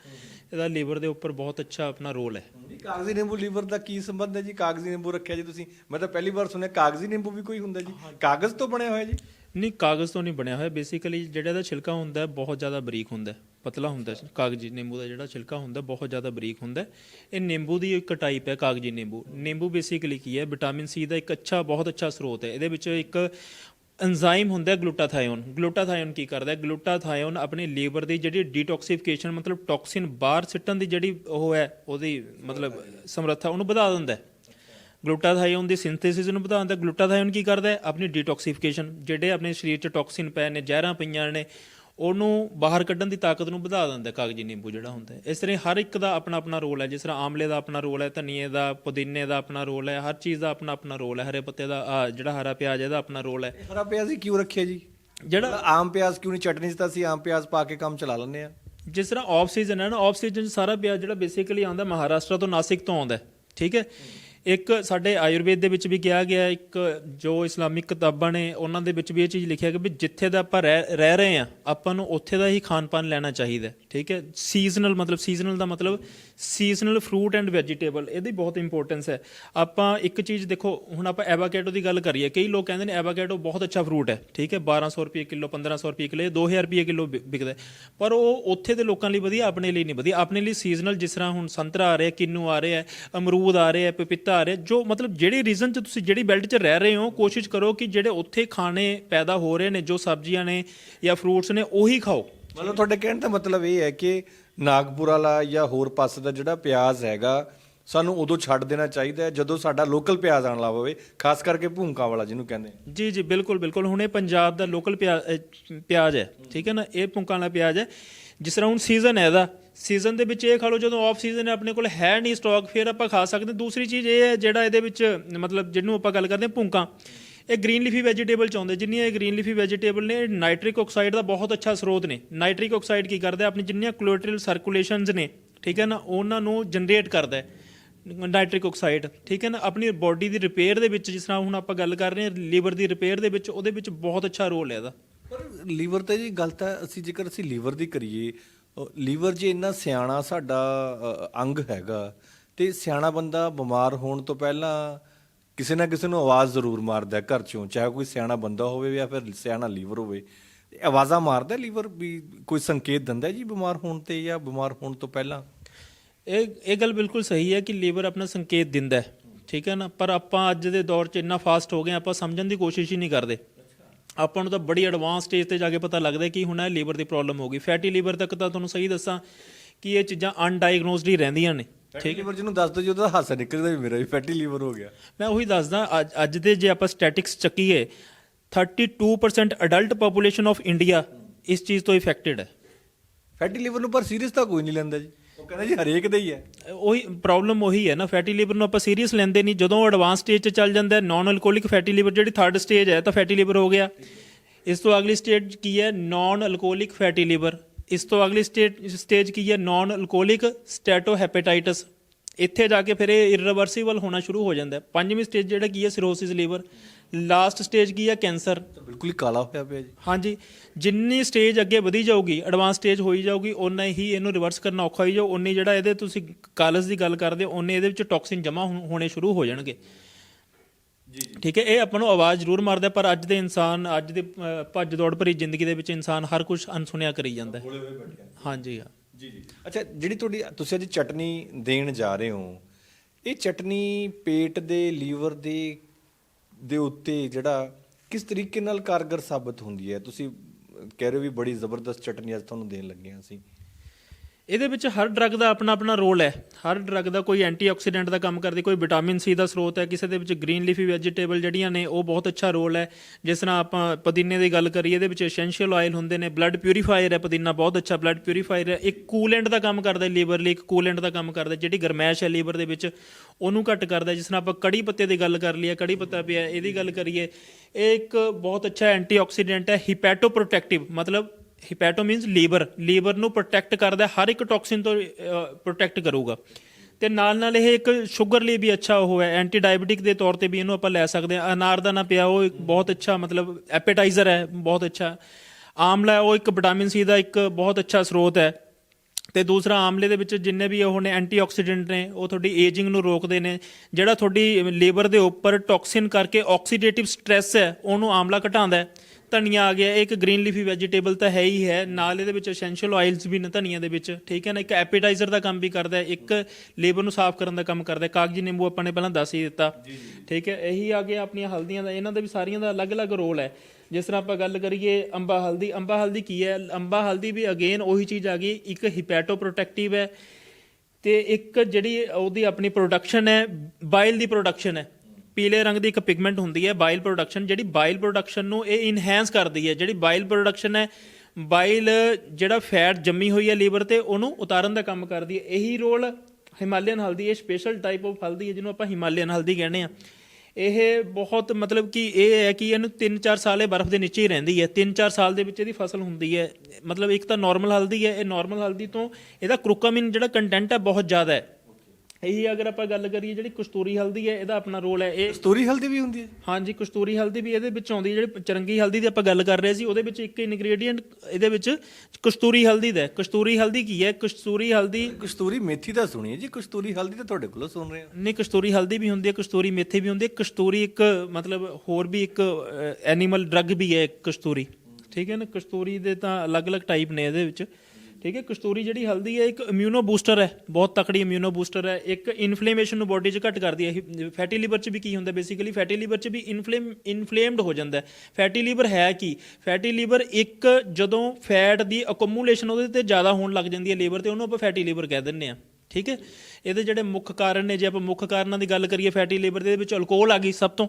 ਇਹਦਾ ਲੀਵਰ ਦੇ ਉੱਪਰ ਬਹੁਤ ਅੱਛਾ ਆਪਣਾ ਰੋਲ ਹੈ। ਜੀ ਕਾਗਜ਼ੀ ਨਿੰਬੂ ਲੀਵਰ ਦਾ ਕੀ ਸੰਬੰਧ ਹੈ ਜੀ? ਕਾਗਜ਼ੀ ਨਿੰਬੂ ਰੱਖਿਆ ਜੀ ਤੁਸੀਂ। ਮੈਂ ਤਾਂ ਪਹਿਲੀ ਵਾਰ ਸੁਣਿਆ ਕਾਗਜ਼ੀ ਨਿੰਬੂ ਵੀ ਕੋਈ ਹੁੰਦਾ ਜੀ। ਕਾਗਜ਼ ਤੋਂ ਬਣਿਆ ਹੋਇਆ ਜੀ। ਨਹੀਂ, ਕਾਗਜ਼ ਤੋਂ ਨਹੀਂ ਬਣਿਆ ਹੋਇਆ। ਬੇਸਿਕਲੀ ਜਿਹੜਾ ਇਹਦਾ ਛਿਲਕਾ ਹੁੰਦਾ ਹੈ, ਬਹੁਤ ਜ਼ਿਆਦਾ ਬਰੀਕ ਹੁੰਦਾ ਹੈ, ਪਤਲਾ ਹੁੰਦਾ ਹੈ। ਕਾਗਜ਼ੀ, ਨਿੰਬੂ ਦਾ ਜਿਹੜਾ ਛਿਲਕਾ ਹੁੰਦਾ ਬਹੁਤ ਜ਼ਿਆਦਾ ਬਰੀਕ ਹੁੰਦਾ ਹੈ। ਇਹ ਨਿੰਬੂ ਦੀ ਇੱਕ ਟਾਈਪ ਹੈ, ਕਾਗਜ਼ੀ ਨਿੰਬੂ। ਨਿੰਬੂ ਬੇਸਿਕਲੀ ਕੀ ਹੈ? ਵਿਟਾਮਿਨ ਸੀ ਦਾ ਇੱਕ ਅੱਛਾ, ਬਹੁਤ ਅੱਛਾ ਸਰੋਤ ਹੈ। ਇਹਦੇ ਵਿੱਚ ਇੱਕ ਐਂਜ਼ਾਈਮ ਹੁੰਦਾ ਹੈ ਗਲੂਟਾਥਾਇਓਨ ਗਲੂਟਾਥਾਇਓਨ ਕੀ ਕਰਦਾ ਹੈ? ਗਲੂਟਾਥਾਇਓਨ ਆਪਣੇ ਲੀਵਰ ਦੀ ਜਿਹੜੀ ਡੀਟੌਕਸੀਫਿਕੇਸ਼ਨ ਮਤਲਬ ਟੌਕਸਿਨ ਬਾਹਰ ਸਿੱਟਣ ਦੀ ਜਿਹੜੀ ਉਹ ਹੈ, ਉਹਦੀ ਮਤਲਬ ਸਮਰੱਥਾ, ਉਹਨੂੰ ਵਧਾ ਦਿੰਦਾ ਹੈ। ਗਲੂਟਾਥਾਇਓਨ ਦੀ ਸਿੰਥੇਸਿਸ ਨੂੰ ਵਧਾਉਂਦਾ ਗਲੂਟਾਥਾਇਓਨ ਕੀ ਕਰਦਾ ਹੈ? ਆਪਣੀ ਡੀਟੌਕਸੀਫਿਕੇਸ਼ਨ ਜਿਹੜੇ ਆਪਣੇ ਸਰੀਰ 'ਚ ਟੌਕਸਿਨ ਪਏ ਨੇ ਜ਼ਹਿਰਾਂ ਪਈਆਂ ਨੇ ਉਹਨੂੰ ਬਾਹਰ ਕੱਢਣ ਦੀ ਤਾਕਤ ਨੂੰ ਵਧਾ ਦਿੰਦਾ ਕਾਗਜੀ ਨਿੰਬੂ ਜਿਹੜਾ ਹੁੰਦਾ ਇਸ ਤਰ੍ਹਾਂ ਹਰ ਇੱਕ ਦਾ ਆਪਣਾ ਆਪਣਾ ਰੋਲ ਹੈ ਜਿਸ ਤਰ੍ਹਾਂ ਆਮਲੇ ਦਾ ਆਪਣਾ ਰੋਲ ਹੈ ਧਨੀਏ ਦਾ ਪੁਦੀਨੇ ਦਾ ਆਪਣਾ ਰੋਲ ਹੈ ਹਰ ਚੀਜ਼ ਦਾ ਆਪਣਾ ਆਪਣਾ ਰੋਲ ਹੈ ਹਰੇ ਪੱਤੇ ਦਾ ਜਿਹੜਾ ਹਰਾ ਪਿਆਜ਼ ਇਹਦਾ ਆਪਣਾ ਰੋਲ ਹੈ। ਹਰਾ ਪਿਆਜ਼ ਹੀ ਕਿਉਂ ਰੱਖਿਆ ਜੀ? ਜਿਹੜਾ ਆਮ ਪਿਆਜ਼ ਕਿਉਂ ਨਹੀਂ ਚਟਨੀ 'ਚ ਤਾਂ ਅਸੀਂ ਆਮ ਪਿਆਜ਼ ਪਾ ਕੇ ਕੰਮ ਚਲਾ ਲੈਂਦੇ ਆ ਜਿਸ ਤਰ੍ਹਾਂ ਆਫ ਸੀਜ਼ਨ ਹੈ ਨਾ ਆਫ ਸੀਜ਼ਨ ਸਾਰਾ ਪਿਆਜ਼ ਜਿਹੜਾ ਬੇਸਿਕਲੀ ਆਉਂਦਾ ਮਹਾਰਾਸ਼ਟਰ ਤੋਂ ਨਾਸਿਕ ਤੋਂ ਆਉਂਦਾ ਠੀਕ ਹੈ? ਇੱਕ ਸਾਡੇ ਆਯੁਰਵੇਦ ਦੇ ਵਿੱਚ ਵੀ ਕਿਹਾ ਗਿਆ, ਇੱਕ ਜੋ ਇਸਲਾਮਿਕ ਕਿਤਾਬਾਂ ਨੇ, ਉਹਨਾਂ ਦੇ ਵਿੱਚ ਵੀ ਇਹ ਚੀਜ਼ ਲਿਖਿਆ ਕਿ ਵੀ ਜਿੱਥੇ ਦਾ ਆਪਾਂ ਰਹਿ ਰਹਿ ਰਹੇ ਆ ਆਪਾਂ ਨੂੰ ਉੱਥੇ ਦਾ ਹੀ ਖਾਣ-ਪਾਨ ਲੈਣਾ ਚਾਹੀਦਾ ਠੀਕ ਹੈ? ਸੀਜ਼ਨਲ ਮਤਲਬ ਸੀਜ਼ਨਲ ਦਾ ਮਤਲਬ ਸੀਜ਼ਨਲ ਫਰੂਟ ਐਂਡ ਵੈਜੀਟੇਬਲ ਇਹਦੀ ਬਹੁਤ ਇੰਪੋਰਟੈਂਸ ਹੈ। ਆਪਾਂ ਇੱਕ ਚੀਜ਼ ਦੇਖੋ, ਹੁਣ ਆਪਾਂ ਐਵਾਕੈਡੋ ਦੀ ਗੱਲ ਕਰੀਏ, ਕਈ ਲੋਕ ਕਹਿੰਦੇ ਨੇ ਐਵਾਕੈਡੋ ਬਹੁਤ ਅੱਛਾ ਫਰੂਟ ਹੈ, ਠੀਕ ਹੈ? 1200 ਰੁਪਏ ਕਿਲੋ 1500 ਰੁਪਏ ਕਿਲੋ ਇਹ 2000 ਰੁਪਏ ਕਿਲੋ ਵਿ- ਵਿਕਦਾ ਪਰ ਉਹ ਉੱਥੇ ਦੇ ਲੋਕਾਂ ਲਈ ਵਧੀਆ, ਆਪਣੇ ਲਈ ਨਹੀਂ ਵਧੀਆ। ਆਪਣੇ ਲਈ ਸੀਜ਼ਨਲ ਜਿਸ ਤਰ੍ਹਾਂ ਹੁਣ ਸੰਤਰਾ ਆ ਰਿਹਾ, ਕਿੰਨੂ ਆ ਰਿਹਾ, ਅਮਰੂਦ ਆ ਰਿਹਾ ਪਪੀਤਾ ਆ ਰਿਹਾ, ਜੋ ਮਤਲਬ ਜਿਹੜੀ ਰੀਜਨ 'ਚ ਤੁਸੀਂ ਜਿਹੜੀ ਬੈਲਟ 'ਚ ਰਹਿ ਰਹੇ ਹੋ, ਕੋਸ਼ਿਸ਼ ਕਰੋ ਕਿ ਜਿਹੜੇ ਉੱਥੇ ਖਾਣੇ ਪੈਦਾ ਹੋ ਰਹੇ ਨੇ, ਜੋ ਸਬਜ਼ੀਆਂ ਨੇ ਜਾਂ ਫਰੂਟਸ ਨੇ, ਉਹੀ ਖਾਓ। ਮਤਲਬ ਤੁਹਾਡੇ ਕਹਿਣ ਦਾ ਮਤਲਬ ਇਹ ਹੈ ਕਿ ਨਾਗਪੁਰ ਵਾਲਾ ਜਾਂ ਹੋਰ ਪਾਸੇ ਦਾ ਜਿਹੜਾ ਪਿਆਜ਼ ਹੈਗਾ ਸਾਨੂੰ ਉਦੋਂ ਛੱਡ ਦੇਣਾ ਚਾਹੀਦਾ ਹੈ ਜਦੋਂ ਸਾਡਾ ਲੋਕਲ ਪਿਆਜ਼ ਆਣ ਲਾ ਹੋਵੇ ਖਾਸ ਕਰਕੇ ਭੂੰਕਾ ਵਾਲਾ ਜਿਹਨੂੰ ਕਹਿੰਦੇ ਆ। ਜੀ ਜੀ, ਬਿਲਕੁਲ ਬਿਲਕੁਲ। ਹੁਣ ਇਹ ਪੰਜਾਬ ਦਾ ਲੋਕਲ ਪਿਆਜ਼ ਹੈ, ਠੀਕ ਹੈ ਨਾ? ਇਹ ਪੁੰਕਾਂ ਵਾਲਾ ਪਿਆਜ਼ ਹੈ। ਜਿਸ ਤਰ੍ਹਾਂ ਹੁਣ ਸੀਜ਼ਨ ਹੈ ਇਹਦਾ ਸੀਜ਼ਨ ਦੇ ਵਿੱਚ ਇਹ ਖਾ ਲਓ, ਜਦੋਂ ਆਫ ਸੀਜ਼ਨ ਹੈ, ਆਪਣੇ ਕੋਲ ਹੈ ਨਹੀਂ ਸਟਾਕ ਫਿਰ ਆਪਾਂ ਖਾ ਸਕਦੇ ਦੂਸਰੀ ਚੀਜ਼ ਇਹ ਹੈ, ਜਿਹੜਾ ਇਹਦੇ ਵਿੱਚ, ਮਤਲਬ ਜਿਹਨੂੰ ਆਪਾਂ ਗੱਲ ਕਰਦੇ ਹਾਂ ਪੁੰਕਾਂ ਇਹ ਗ੍ਰੀਨ ਲੀਫੀ ਵੈਜੀਟੇਬਲ ਚ ਆਉਂਦੇ, ਜਿੰਨੀਆਂ ਇਹ ਗ੍ਰੀਨ ਲੀਫੀ ਵੈਜੀਟੇਬਲ ਨੇ ਇਹ ਨਾਈਟ੍ਰਿਕ ਆਕਸਾਈਡ ਦਾ ਬਹੁਤ ਅੱਛਾ ਸਰੋਤ ਨੇ। ਨਾਈਟ੍ਰਿਕ ਆਕਸਾਈਡ ਕੀ ਕਰਦਾ ਆਪਣੀ ਜਿੰਨੀਆਂ ਕੋਲੇਟਰਲ ਸਰਕੂਲੇਸ਼ਨਸ ਨੇ, ਠੀਕ ਹੈ ਨਾ? ਉਹਨਾਂ ਨੂੰ ਜਨਰੇਟ ਕਰਦਾ ਹੈ। ਨਾਈਟ੍ਰਿਕ ਆਕਸਾਈਡ, ਠੀਕ ਹੈ ਨਾ? ਆਪਣੀ ਬਾਡੀ ਦੀ ਰਿਪੇਅਰ ਦੇ ਵਿੱਚ, ਜਿਸ ਤਰ੍ਹਾਂ ਹੁਣ ਆਪਾਂ ਗੱਲ ਕਰ ਰਹੇ ਹਾਂ ਲੀਵਰ ਦੀ ਰਿਪੇਅਰ ਦੇ ਵਿੱਚ, ਉਹਦੇ ਵਿੱਚ ਬਹੁਤ ਅੱਛਾ ਰੋਲ ਹੈ ਇਹਦਾ। ਪਰ ਲੀਵਰ ਤੇ ਜੀ ਗਲਤ ਹੈ ਅਸੀਂ ਜੇਕਰ ਅਸੀਂ ਲੀਵਰ ਦੀ ਕਰੀਏ ਲੀਵਰ ਜੇ ਇੰਨਾ ਸਿਆਣਾ ਸਾਡਾ ਅੰਗ ਹੈਗਾ, ਤੇ ਸਿਆਣਾ ਬੰਦਾ ਬਿਮਾਰ ਹੋਣ ਤੋਂ ਪਹਿਲਾਂ ਕਿਸੇ ਨਾ ਕਿਸੇ ਨੂੰ ਆਵਾਜ਼ ਜ਼ਰੂਰ ਮਾਰਦਾ ਘਰ ਚੋਂ, ਚਾਹੇ ਕੋਈ ਸਿਆਣਾ ਬੰਦਾ ਹੋਵੇ ਜਾਂ ਫਿਰ ਸਿਆਣਾ ਲੀਵਰ ਹੋਵੇ। ਆਵਾਜ਼ਾਂ ਮਾਰਦਾ ਲੀਵਰ ਵੀ, ਕੋਈ ਸੰਕੇਤ ਦਿੰਦਾ ਜੀ ਬਿਮਾਰ ਹੋਣ ਤੇ ਜਾਂ ਬਿਮਾਰ ਹੋਣ ਤੋਂ ਪਹਿਲਾਂ? ਇਹ ਇਹ ਗੱਲ ਬਿਲਕੁਲ ਸਹੀ ਹੈ ਕਿ ਲੀਵਰ ਆਪਣਾ ਸੰਕੇਤ ਦਿੰਦਾ ਹੈ ਠੀਕ ਹੈ ਨਾ? ਪਰ ਆਪਾਂ ਅੱਜ ਦੇ ਦੌਰ 'ਚ ਇੰਨਾ ਫਾਸਟ ਹੋ ਗਏ ਹਾਂ, ਆਪਾਂ ਸਮਝਣ ਦੀ ਕੋਸ਼ਿਸ਼ ਹੀ ਨਹੀਂ ਕਰਦੇ। ਆਪਾਂ ਨੂੰ ਤਾਂ ਬੜੀ ਐਡਵਾਂਸ ਸਟੇਜ ਤੇ ਜਾ ਕੇ ਪਤਾ ਲੱਗਦਾ ਕਿ ਹੁਣ ਇਹ ਲੀਵਰ ਦੀ ਪ੍ਰੋਬਲਮ ਹੋ ਗਈ। ਫੈਟੀ ਲੀਵਰ ਤੱਕ ਤਾਂ ਤੁਹਾਨੂੰ ਸਹੀ ਦੱਸਾਂ ਕਿ ਇਹ ਚੀਜ਼ਾਂ ਅਨਡਾਇਗਨੋਸਡ ਹੀ ਰਹਿੰਦੀਆਂ ਨੇ ਫੈਟੀ ਲੀਵਰ ਜਿਹਨੂੰ ਦੱਸ ਦੋ ਜਦੋਂ ਹਾਸਾ ਨਿਕਲਦਾ ਵੀ ਮੇਰਾ ਵੀ ਫੈਟੀ ਲੀਵਰ ਹੋ ਗਿਆ। ਮੈਂ ਉਹੀ ਦੱਸਦਾ ਅੱਜ ਅੱਜ ਦੇ ਜੇ ਆਪਾਂ ਸਟੈਟਿਕਸ ਚੱਕੀਏ 32% ਅਡਲਟ ਪੋਪੂਲੇਸ਼ਨ ਆਫ ਇੰਡੀਆ ਇਸ ਚੀਜ਼ ਤੋਂ ਇਫੈਕਟਡ ਹੈ। ਫੈਟੀ ਲੀਵਰ ਨੂੰ ਪਰ ਸੀਰੀਅਸ ਤਾਂ ਕੋਈ ਨਹੀਂ ਲੈਂਦਾ ਜੀ। ਉਹ ਕਹਿੰਦਾ ਜੀ ਹਰੇਕ ਦਾ ਹੀ ਹੈ। ਉਹੀ ਪ੍ਰੋਬਲਮ ਉਹੀ ਹੈ ਨਾ ਫੈਟੀ ਲੀਵਰ ਨੂੰ ਆਪਾਂ ਸੀਰੀਅਸ ਲੈਂਦੇ ਨਹੀਂ। ਜਦੋਂ ਐਡਵਾਂਸ ਸਟੇਜ 'ਚ ਚੱਲ ਜਾਂਦਾ ਹੈ ਨਾਨ ਅਲਕੋਹਲਿਕ ਫੈਟੀ ਲੀਵਰ ਜਿਹੜੀ ਥਰਡ ਸਟੇਜ ਹੈ, ਤਾਂ ਫੈਟੀ ਲੀਵਰ ਹੋ ਗਿਆ। ਇਸ ਤੋਂ ਅਗਲੀ ਸਟੇਜ ਕੀ ਹੈ? ਨਾਨ ਅਲਕੋਹਲਿਕ ਫੈਟੀ ਲੀਵਰ ਇਸ ਤੋਂ ਅਗਲੀ ਸਟੇਜ ਸਟੇਜ ਕੀ ਹੈ? ਨਾਨ ਅਲਕੋਹਲਿਕ ਸਟੈਟੋਹੈਪੇਟਾਈਟਸ ਇੱਥੇ ਜਾ ਕੇ ਫਿਰ ਇਹ ਇਰਰਿਵਰਸੀਬਲ ਹੋਣਾ ਸ਼ੁਰੂ ਹੋ ਜਾਂਦਾ ਹੈ। ਪੰਜਵੀਂ ਸਟੇਜ ਜਿਹੜਾ ਕੀ ਹੈ ਸਿਰੋਸਿਸ ਲੀਵਰ ਲਾਸਟ ਸਟੇਜ ਕੀ ਹੈ ਕੈਂਸਰ ਤਾਂ ਬਿਲਕੁਲ ਹੀ ਕਾਲਾ ਹੋਇਆ ਪਿਆ ਜੀ। ਹਾਂਜੀ। ਜਿੰਨੀ ਸਟੇਜ ਅੱਗੇ ਵਧੀ ਜਾਊਗੀ ਐਡਵਾਂਸ ਸਟੇਜ ਹੋਈ ਜਾਊਗੀ ਓਨਾ ਹੀ ਇਹਨੂੰ ਰਿਵਰਸ ਕਰਨਾ ਔਖਾ ਹੋਈ ਜਾਊ। ਓਨੀ ਜਿਹੜਾ ਇਹਦੇ ਤੁਸੀਂ ਕਾਲਜ ਦੀ ਗੱਲ ਕਰਦੇ ਹੋ ਓਨੇ ਇਹਦੇ ਵਿੱਚ ਟੌਕਸਿਨ ਜਮ੍ਹਾਂ ਹੋਣੇ ਸ਼ੁਰੂ ਹੋ ਜਾਣਗੇ। ਜੀ ਠੀਕ ਹੈ ਇਹ ਆਪਾਂ ਨੂੰ ਆਵਾਜ਼ ਜ਼ਰੂਰ ਮਾਰਦਾ ਹੈ, ਪਰ ਅੱਜ ਦੇ ਇਨਸਾਨ ਅੱਜ ਦੇ ਅਹ, ਭੱਜ ਦੌੜ ਭਰੀ ਜ਼ਿੰਦਗੀ ਦੇ ਵਿੱਚ ਇਨਸਾਨ ਹਰ ਕੁਝ ਅਨਸੁਣਿਆ ਕਰੀ ਜਾਂਦਾ ਹੈ। ਹਾਂਜੀ ਹਾਂ। ਜੀ ਜੀ। ਅੱਛਾ, ਜਿਹੜੀ ਤੁਹਾਡੀ, ਤੁਸੀਂ ਅੱਜ ਚਟਨੀ ਦੇਣ ਜਾ ਰਹੇ ਹੋ, ਇਹ ਚਟਨੀ ਪੇਟ ਦੇ, ਲੀਵਰ ਦੇ ਦੇ ਉੱਤੇ ਜਿਹੜਾ ਕਿਸ ਤਰੀਕੇ ਨਾਲ ਕਾਰਗਰ ਸਾਬਤ ਹੁੰਦੀ ਹੈ? ਤੁਸੀਂ ਕਹਿ ਰਹੇ ਹੋ ਵੀ ਬੜੀ ਜ਼ਬਰਦਸਤ ਚਟਨੀ ਅੱਜ ਤੁਹਾਨੂੰ ਦੇਣ ਲੱਗੇ ਹਾਂ ਅਸੀਂ। ਇਹਦੇ ਵਿੱਚ ਹਰ ਡਰੱਗ ਦਾ ਆਪਣਾ ਆਪਣਾ ਰੋਲ ਹੈ। ਹਰ ਡਰੱਗ ਦਾ ਕੋਈ ਐਂਟੀਆਕਸੀਡੈਂਟ ਦਾ ਕੰਮ ਕਰਦੀ, ਕੋਈ ਵਿਟਾਮਿਨ ਸੀ ਦਾ ਸਰੋਤ ਹੈ, ਕਿਸੇ ਦੇ ਵਿੱਚ ਗ੍ਰੀਨ ਲੀਫੀ ਵੈਜੀਟੇਬਲ ਜਿਹੜੀਆਂ ਨੇ, ਉਹ ਬਹੁਤ ਅੱਛਾ ਰੋਲ ਹੈ। ਜਿਸ ਤਰ੍ਹਾਂ ਆਪਾਂ ਪੁਦੀਨੇ ਦੀ ਗੱਲ ਕਰੀਏ, ਇਹਦੇ ਵਿੱਚ ਐਸੈਂਸ਼ੀਅਲ ਆਇਲ ਹੁੰਦੇ ਨੇ ਬਲੱਡ ਪਿਊਰੀਫਾਇਰ ਹੈ ਪੁਦੀਨਾ, ਬਹੁਤ ਅੱਛਾ ਬਲੱਡ ਪਿਊਰੀਫਾਇਰ ਹੈ। ਇੱਕ ਕੂਲੈਂਟ ਦਾ ਕੰਮ ਕਰਦਾ ਲੀਵਰ ਲਈ ਇੱਕ ਕੂਲੈਂਟ ਦਾ ਕੰਮ ਕਰਦਾ, ਜਿਹੜੀ ਗਰਮੈਸ਼ ਹੈ ਲੀਵਰ ਦੇ ਵਿੱਚ, ਉਹਨੂੰ ਘੱਟ ਕਰਦਾ ਜਿਸ ਤਰ੍ਹਾਂ ਆਪਾਂ ਕੜੀ ਪੱਤੇ ਦੀ ਗੱਲ ਕਰ ਲਈਏ, ਕੜੀ ਪੱਤਾ ਪਿਆ, ਇਹਦੀ ਗੱਲ ਕਰੀਏ, ਇਹ ਇੱਕ ਬਹੁਤ ਅੱਛਾ ਐਂਟੀਆਕਸੀਡੈਂਟ ਹੈ ਹਿਪੈਟੋ ਪ੍ਰੋਟੈਕਟਿਵ ਮਤਲਬ ਹਿਪੈਟੋ ਮੀਨਸ ਲੀਵਰ ਲੀਵਰ ਨੂੰ ਪ੍ਰੋਟੈਕਟ ਕਰਦਾ ਹਰ ਇੱਕ ਟੌਕਸਿਨ ਤੋਂ ਪ੍ਰੋਟੈਕਟ ਕਰੂਗਾ। ਤੇ ਨਾਲ ਨਾਲ ਇਹ ਇੱਕ ਸ਼ੂਗਰ ਲਈ ਵੀ ਅੱਛਾ ਉਹ ਹੈ। ਐਂਟੀ ਡਾਇਬੀਟਿਕ ਦੇ ਤੌਰ ਤੇ ਵੀ ਇਹਨੂੰ ਆਪਾਂ ਲੈ ਸਕਦੇ ਹਾਂ। ਅਨਾਰ ਦਾ ਨਾ ਪਿਆ, ਉਹ ਇੱਕ ਬਹੁਤ ਅੱਛਾ, ਮਤਲਬ ਐਪੇਟਾਈਜ਼ਰ ਹੈ, ਬਹੁਤ ਅੱਛਾ। ਆਮਲਾ ਉਹ ਇੱਕ ਵਿਟਾਮਿਨ ਸੀ ਦਾ ਇੱਕ ਬਹੁਤ ਅੱਛਾ ਸਰੋਤ ਹੈ। ਤੇ ਦੂਸਰਾ, ਆਮਲੇ ਦੇ ਵਿੱਚ ਜਿੰਨੇ ਵੀ ਉਹ ਨੇ ਐਂਟੀਆਕਸੀਡੈਂਟ ਨੇ, ਉਹ ਤੁਹਾਡੀ ਏਜਿੰਗ ਨੂੰ ਰੋਕਦੇ ਨੇ। ਜਿਹੜਾ ਤੁਹਾਡੀ ਲੀਵਰ ਦੇ ਉੱਪਰ ਟੌਕਸਿਨ ਕਰਕੇ ਆਕਸੀਡੇਟਿਵ ਸਟ੍ਰੈਸ ਹੈ, ਉਹਨੂੰ ਆਮਲਾ ਘਟਾਉਂਦਾ ਹੈ। ਧਨੀਆ ਆ ਗਿਆ ਇੱਕ ਗ੍ਰੀਨ ਲੀਫੀ ਵੈਜੀਟੇਬਲ ਤਾਂ ਹੈ ਹੀ ਹੈ। ਨਾਲ ਇਹਦੇ ਵਿੱਚ ਐਸੈਂਸ਼ੀਅਲ ਆਇਲਸ ਵੀ ਨੇ ਧਨੀਆ ਦੇ ਵਿੱਚ ਠੀਕ ਹੈ ਨਾ? ਇੱਕ ਐਪੇਟਾਈਜ਼ਰ ਦਾ ਕੰਮ ਵੀ ਕਰਦਾ ਹੈ ਇੱਕ ਲੀਵਰ ਨੂੰ ਸਾਫ਼ ਕਰਨ ਦਾ ਕੰਮ ਕਰਦਾ ਹੈ। ਕਾਗਜੀ ਨਿੰਬੂ ਆਪਾਂ ਨੇ ਪਹਿਲਾਂ ਦੱਸ ਹੀ ਦਿੱਤਾ ਠੀਕ ਹੈ? ਇਹੀ ਆ ਗਿਆ ਆਪਣੀਆਂ ਹਲਦੀਆਂ ਦਾ ਇਹਨਾਂ ਦਾ ਵੀ ਸਾਰੀਆਂ ਦਾ ਅਲੱਗ-ਅਲੱਗ ਰੋਲ ਹੈ। ਜਿਸ ਤਰ੍ਹਾਂ ਆਪਾਂ ਗੱਲ ਕਰੀਏ ਅੰਬਾ ਹਲਦੀ ਅੰਬਾ ਹਲਦੀ ਕੀ ਹੈ? ਅੰਬਾ ਹਲਦੀ ਵੀ ਅਗੇਨ ਉਹੀ ਚੀਜ਼ ਆ ਗਈ ਇੱਕ ਹਿਪੈਟੋ ਪ੍ਰੋਟੈਕਟਿਵ ਹੈ ਤੇ ਇੱਕ ਜਿਹੜੀ ਉਹਦੀ ਆਪਣੀ ਪ੍ਰੋਡਕਸ਼ਨ ਹੈ ਬਾਈਲ ਦੀ ਪ੍ਰੋਡਕਸ਼ਨ ਹੈ। ਪੀਲੇ ਰੰਗ ਦੀ ਇੱਕ ਪਿਗਮੈਂਟ ਹੁੰਦੀ ਹੈ ਬਾਈਲ ਪ੍ਰੋਡਕਸ਼ਨ ਜਿਹੜੀ ਬਾਈਲ ਪ੍ਰੋਡਕਸ਼ਨ ਨੂੰ ਇਹ ਇਨਹੈਂਸ ਕਰਦੀ ਹੈ। ਜਿਹੜੀ ਬਾਇਲ ਪ੍ਰੋਡਕਸ਼ਨ ਹੈ ਬਾਈਲ ਜਿਹੜਾ ਫੈਟ ਜੰਮੀ ਹੋਈ ਹੈ ਲੀਵਰ ਤੇ, ਉਹਨੂੰ ਉਤਾਰਨ ਦਾ ਕੰਮ ਕਰਦੀ ਹੈ। ਇਹੀ ਰੋਲ ਹਿਮਾਲਯਨ ਹਲਦੀ, ਇਹ ਸਪੈਸ਼ਲ ਟਾਈਪ ਆਫ ਹਲਦੀ ਹੈ ਜਿਹਨੂੰ ਆਪਾਂ ਹਿਮਾਲਯਨ ਹਲਦੀ ਕਹਿੰਦੇ ਆ ਇਹ ਬਹੁਤ ਮਤਲਬ ਕਿ ਇਹ ਹੈ ਕਿ ਇਹਨੂੰ 3-4 ਸਾਲ ਇਹ ਬਰਫ਼ ਦੇ ਨੀਚੇ ਹੀ ਰਹਿੰਦੀ ਹੈ। 3-4 ਸਾਲ ਦੇ ਵਿੱਚ ਇਹਦੀ ਫਸਲ ਹੁੰਦੀ ਹੈ। ਮਤਲਬ ਇੱਕ ਤਾਂ ਨਾਰਮਲ ਹਲਦੀ ਹੈ, ਇਹ ਨਾਰਮਲ ਹਲਦੀ ਤੋਂ ਇਹਦਾ ਕਰੂਕਾਮਿਨ ਜਿਹੜਾ ਕੰਟੈਂਟ ਹੈ ਬਹੁਤ ਜ਼ਿਆਦਾ ਹੈ। ਇਹੀ ਅਗਰ ਆਪਾਂ ਗੱਲ ਕਰੀਏ ਜਿਹੜੀ ਕਸਤੂਰੀ ਹਲਦੀ ਹੈ ਇਹਦਾ ਆਪਣਾ ਰੋਲ ਹੈ ਇਹ। ਕਸਤੂਰੀ ਹਲਦੀ ਵੀ ਹੁੰਦੀ ਹੈ? ਹਾਂਜੀ ਕਸਤੂਰੀ ਹਲਦੀ ਵੀ ਇਹਦੇ ਵਿੱਚ ਆਉਂਦੀ ਹੈ ਜਿਹੜੀ ਚਰੰਗੀ ਹਲਦੀ ਦੀ ਆਪਾਂ ਗੱਲ ਕਰ ਰਹੇ ਸੀ ਉਹਦੇ ਵਿੱਚ ਇੱਕ ਇਨਗਰੀਡੀਅੰਟ ਇਹਦੇ ਵਿੱਚ ਕਸਤੂਰੀ ਹਲਦੀ ਦਾ ਹੈ। ਕਸਤੂਰੀ ਹਲਦੀ ਕੀ ਹੈ? ਕਸਤੂਰੀ ਹਲਦੀ ਕਸਤੂਰੀ ਮੇਥੀ ਦਾ ਸੁਣੀ ਹੈ ਜੀ ਕਸਤੂਰੀ ਹਲਦੀ ਤਾਂ ਤੁਹਾਡੇ ਕੋਲੋਂ ਸੁਣ ਰਹੇ ਹਾਂ। ਨਹੀਂ ਕਸਤੂਰੀ ਹਲਦੀ ਵੀ ਹੁੰਦੀ ਹੈ ਕਸਤੂਰੀ ਮੇਥੀ ਵੀ ਹੁੰਦੀ ਹੈ ਕਸਤੂਰੀ ਇੱਕ ਮਤਲਬ ਹੋਰ ਵੀ ਇੱਕ ਐਨੀਮਲ ਡਰੱਗ ਵੀ ਹੈ ਕਸਤੂਰੀ। ਠੀਕ ਹੈ ਨਾ? ਕਸਤੂਰੀ ਦੇ ਤਾਂ ਅਲੱਗ-ਅਲੱਗ ਟਾਈਪ ਨੇ ਇਹਦੇ ਵਿੱਚ। ਠੀਕ ਹੈ ਕਸਤੂਰੀ ਜਿਹੜੀ ਹਲਦੀ ਹੈ, ਇੱਕ ਇਮਿਊਨੋ ਬੂਸਟਰ ਹੈ, ਬਹੁਤ ਤਕੜੀ ਇਮਿਊਨੋ ਬੂਸਟਰ ਹੈ, ਇੱਕ ਇਨਫਲੇਮੇਸ਼ਨ ਨੂੰ ਬੋਡੀ 'ਚ ਘੱਟ ਕਰਦੀ ਹੈ। ਫੈਟੀ ਲੀਵਰ 'ਚ ਵੀ ਕੀ ਹੁੰਦਾ ਬੇਸਿਕਲੀ ਫੈਟੀ ਲੀਵਰ 'ਚ ਵੀ ਇਨਫਲੇਮ ਇਨਫਲੇਮਡ ਹੋ ਜਾਂਦਾ ਹੈ। ਫੈਟੀ ਲੀਵਰ ਹੈ ਕੀ? ਫੈਟੀ ਲੀਵਰ ਇੱਕ ਜਦੋਂ ਫੈਟ ਦੀ ਅਕੂਮੂਲੇਸ਼ਨ ਉਹਦੇ ਤੇ ਜ਼ਿਆਦਾ ਹੋਣ ਲੱਗ ਜਾਂਦੀ ਹੈ ਲੀਵਰ ਤੇ, ਉਹਨੂੰ ਆਪਾਂ ਫੈਟੀ ਲੀਵਰ ਕਹਿ ਦਿੰਦੇ ਆ ਠੀਕ ਹੈ? ਇਹਦੇ ਜਿਹੜੇ ਮੁੱਖ ਕਾਰਨ ਨੇ, ਜੇ ਆਪਾਂ ਮੁੱਖ ਕਾਰਨਾਂ ਦੀ ਗੱਲ ਕਰੀਏ ਫੈਟੀ ਲੀਵਰ ਦੇ ਵਿੱਚ ਅਲਕੋਹਲ ਆ ਗਈ ਸਭ ਤੋਂ।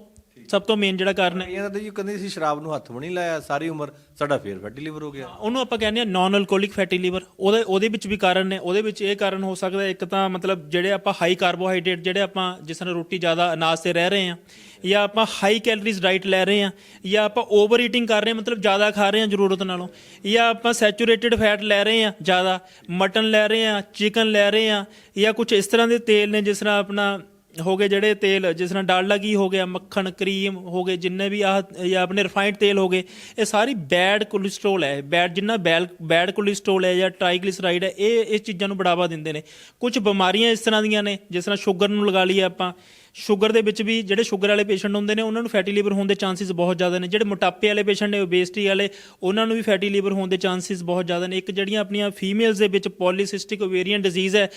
ਸਭ ਤੋਂ ਮੇਨ ਜਿਹੜਾ ਕਾਰਨ ਹੈ ਇਹਨਾਂ ਦਾ ਜੀ ਕਹਿੰਦੇ ਸੀ ਸ਼ਰਾਬ ਨੂੰ ਹੱਥ ਵੀ ਨਹੀਂ ਲਾਇਆ ਸਾਰੀ ਉਮਰ ਸਾਡਾ ਫੇਰ ਫੈਟੀ ਲੀਵਰ ਹੋ ਗਿਆ। ਉਹਨੂੰ ਆਪਾਂ ਕਹਿੰਦੇ ਆ ਨਾਨ ਅਲਕੋਹਲਿਕ ਫੈਟੀ ਲੀਵਰ ਉਹਦੇ ਉਹਦੇ ਵਿੱਚ ਵੀ ਕਾਰਨ ਨੇ ਉਹਦੇ ਵਿੱਚ ਇਹ ਕਾਰਨ ਹੋ ਸਕਦਾ ਇੱਕ ਤਾਂ ਮਤਲਬ ਜਿਹੜੇ ਆਪਾਂ ਹਾਈ ਕਾਰਬੋਹਾਈਡਰੇਟ ਜਿਹੜੇ ਆਪਾਂ ਜਿਸ ਤਰ੍ਹਾਂ ਰੋਟੀ ਜ਼ਿਆਦਾ ਅਨਾਜ ਤੇ ਰਹਿ ਰਹੇ ਆ ਜਾਂ ਆਪਾਂ ਹਾਈ ਕੈਲਰੀਜ਼ ਡਾਈਟ ਲੈ ਰਹੇ ਆ ਜਾਂ ਆਪਾਂ ਓਵਰ ਈਟਿੰਗ ਕਰ ਰਹੇ ਆ ਮਤਲਬ ਜ਼ਿਆਦਾ ਖਾ ਰਹੇ ਆ ਜ਼ਰੂਰਤ ਨਾਲੋਂ ਜਾਂ ਆਪਾਂ ਸੈਚੂਰੇਟਿਡ ਫੈਟ ਲੈ ਰਹੇ ਆ ਜ਼ਿਆਦਾ ਮਟਨ ਲੈ ਰਹੇ ਆ ਚਿਕਨ ਲੈ ਰਹੇ ਆ ਜਾਂ ਕੁਝ ਇਸ ਤਰ੍ਹਾਂ ਦੇ ਤੇਲ ਨੇ ਜਿਸ ਤਰ੍ਹਾਂ ਆਪਣਾ ਹੋ ਗਏ ਜਿਹੜੇ ਤੇਲ, ਜਿਸ ਤਰ੍ਹਾਂ ਡਾਲਡਾ ਘੀ ਹੋ ਗਿਆ, ਮੱਖਣ, ਕਰੀਮ ਹੋ ਗਏ, ਜਿੰਨੇ ਵੀ ਆਹ, ਜਾਂ ਆਪਣੇ ਰਿਫਾਈਨਡ ਤੇਲ ਹੋ ਗਏ, ਇਹ ਸਾਰੀ ਬੈਡ ਕੋਲੇਸਟ੍ਰੋਲ ਹੈ। ਬੈਡ ਜਿੰਨਾ ਬੈਲ ਬੈਡ ਕੋਲੇਸਟ੍ਰੋਲ ਹੈ ਜਾਂ ਟ੍ਰਾਈਗਲਿਸਰਾਈਡ ਹੈ, ਇਹ ਇਸ ਚੀਜ਼ਾਂ ਨੂੰ ਬੜਾਵਾ ਦਿੰਦੇ ਨੇ। ਕੁਝ ਬਿਮਾਰੀਆਂ ਇਸ ਤਰ੍ਹਾਂ ਦੀਆਂ ਨੇ, ਜਿਸ ਤਰ੍ਹਾਂ ਸ਼ੂਗਰ ਨੂੰ ਲਗਾ ਲਈਏ ਆਪਾਂ ਸ਼ੂਗਰ ਦੇ ਵਿੱਚ ਵੀ ਜਿਹੜੇ ਸ਼ੂਗਰ ਵਾਲੇ ਪੇਸ਼ੈਂਟ ਹੁੰਦੇ ਨੇ, ਉਹਨਾਂ ਨੂੰ ਫੈਟੀ ਲੀਵਰ ਹੋਣ ਦੇ ਚਾਂਸਸ ਬਹੁਤ ਜ਼ਿਆਦਾ ਨੇ। ਜਿਹੜੇ ਮੋਟਾਪੇ ਵਾਲੇ ਪੇਸ਼ੈਂਟ ਨੇ ਓਬੇਸਿਟੀ ਵਾਲੇ, ਉਹਨਾਂ ਨੂੰ ਵੀ ਫੈਟੀ ਲੀਵਰ ਹੋਣ ਦੇ ਚਾਂਸਸ ਬਹੁਤ ਜ਼ਿਆਦਾ ਨੇ। ਇੱਕ ਜਿਹੜੀਆਂ ਆਪਣੀਆਂ ਫੀਮੇਲਸ ਦੇ ਵਿੱਚ ਪੋਲੀਸਿਸਟਿਕ ਓਵੇਰੀਅਨ ਡਿਜ਼ੀਜ਼ ਹੈ,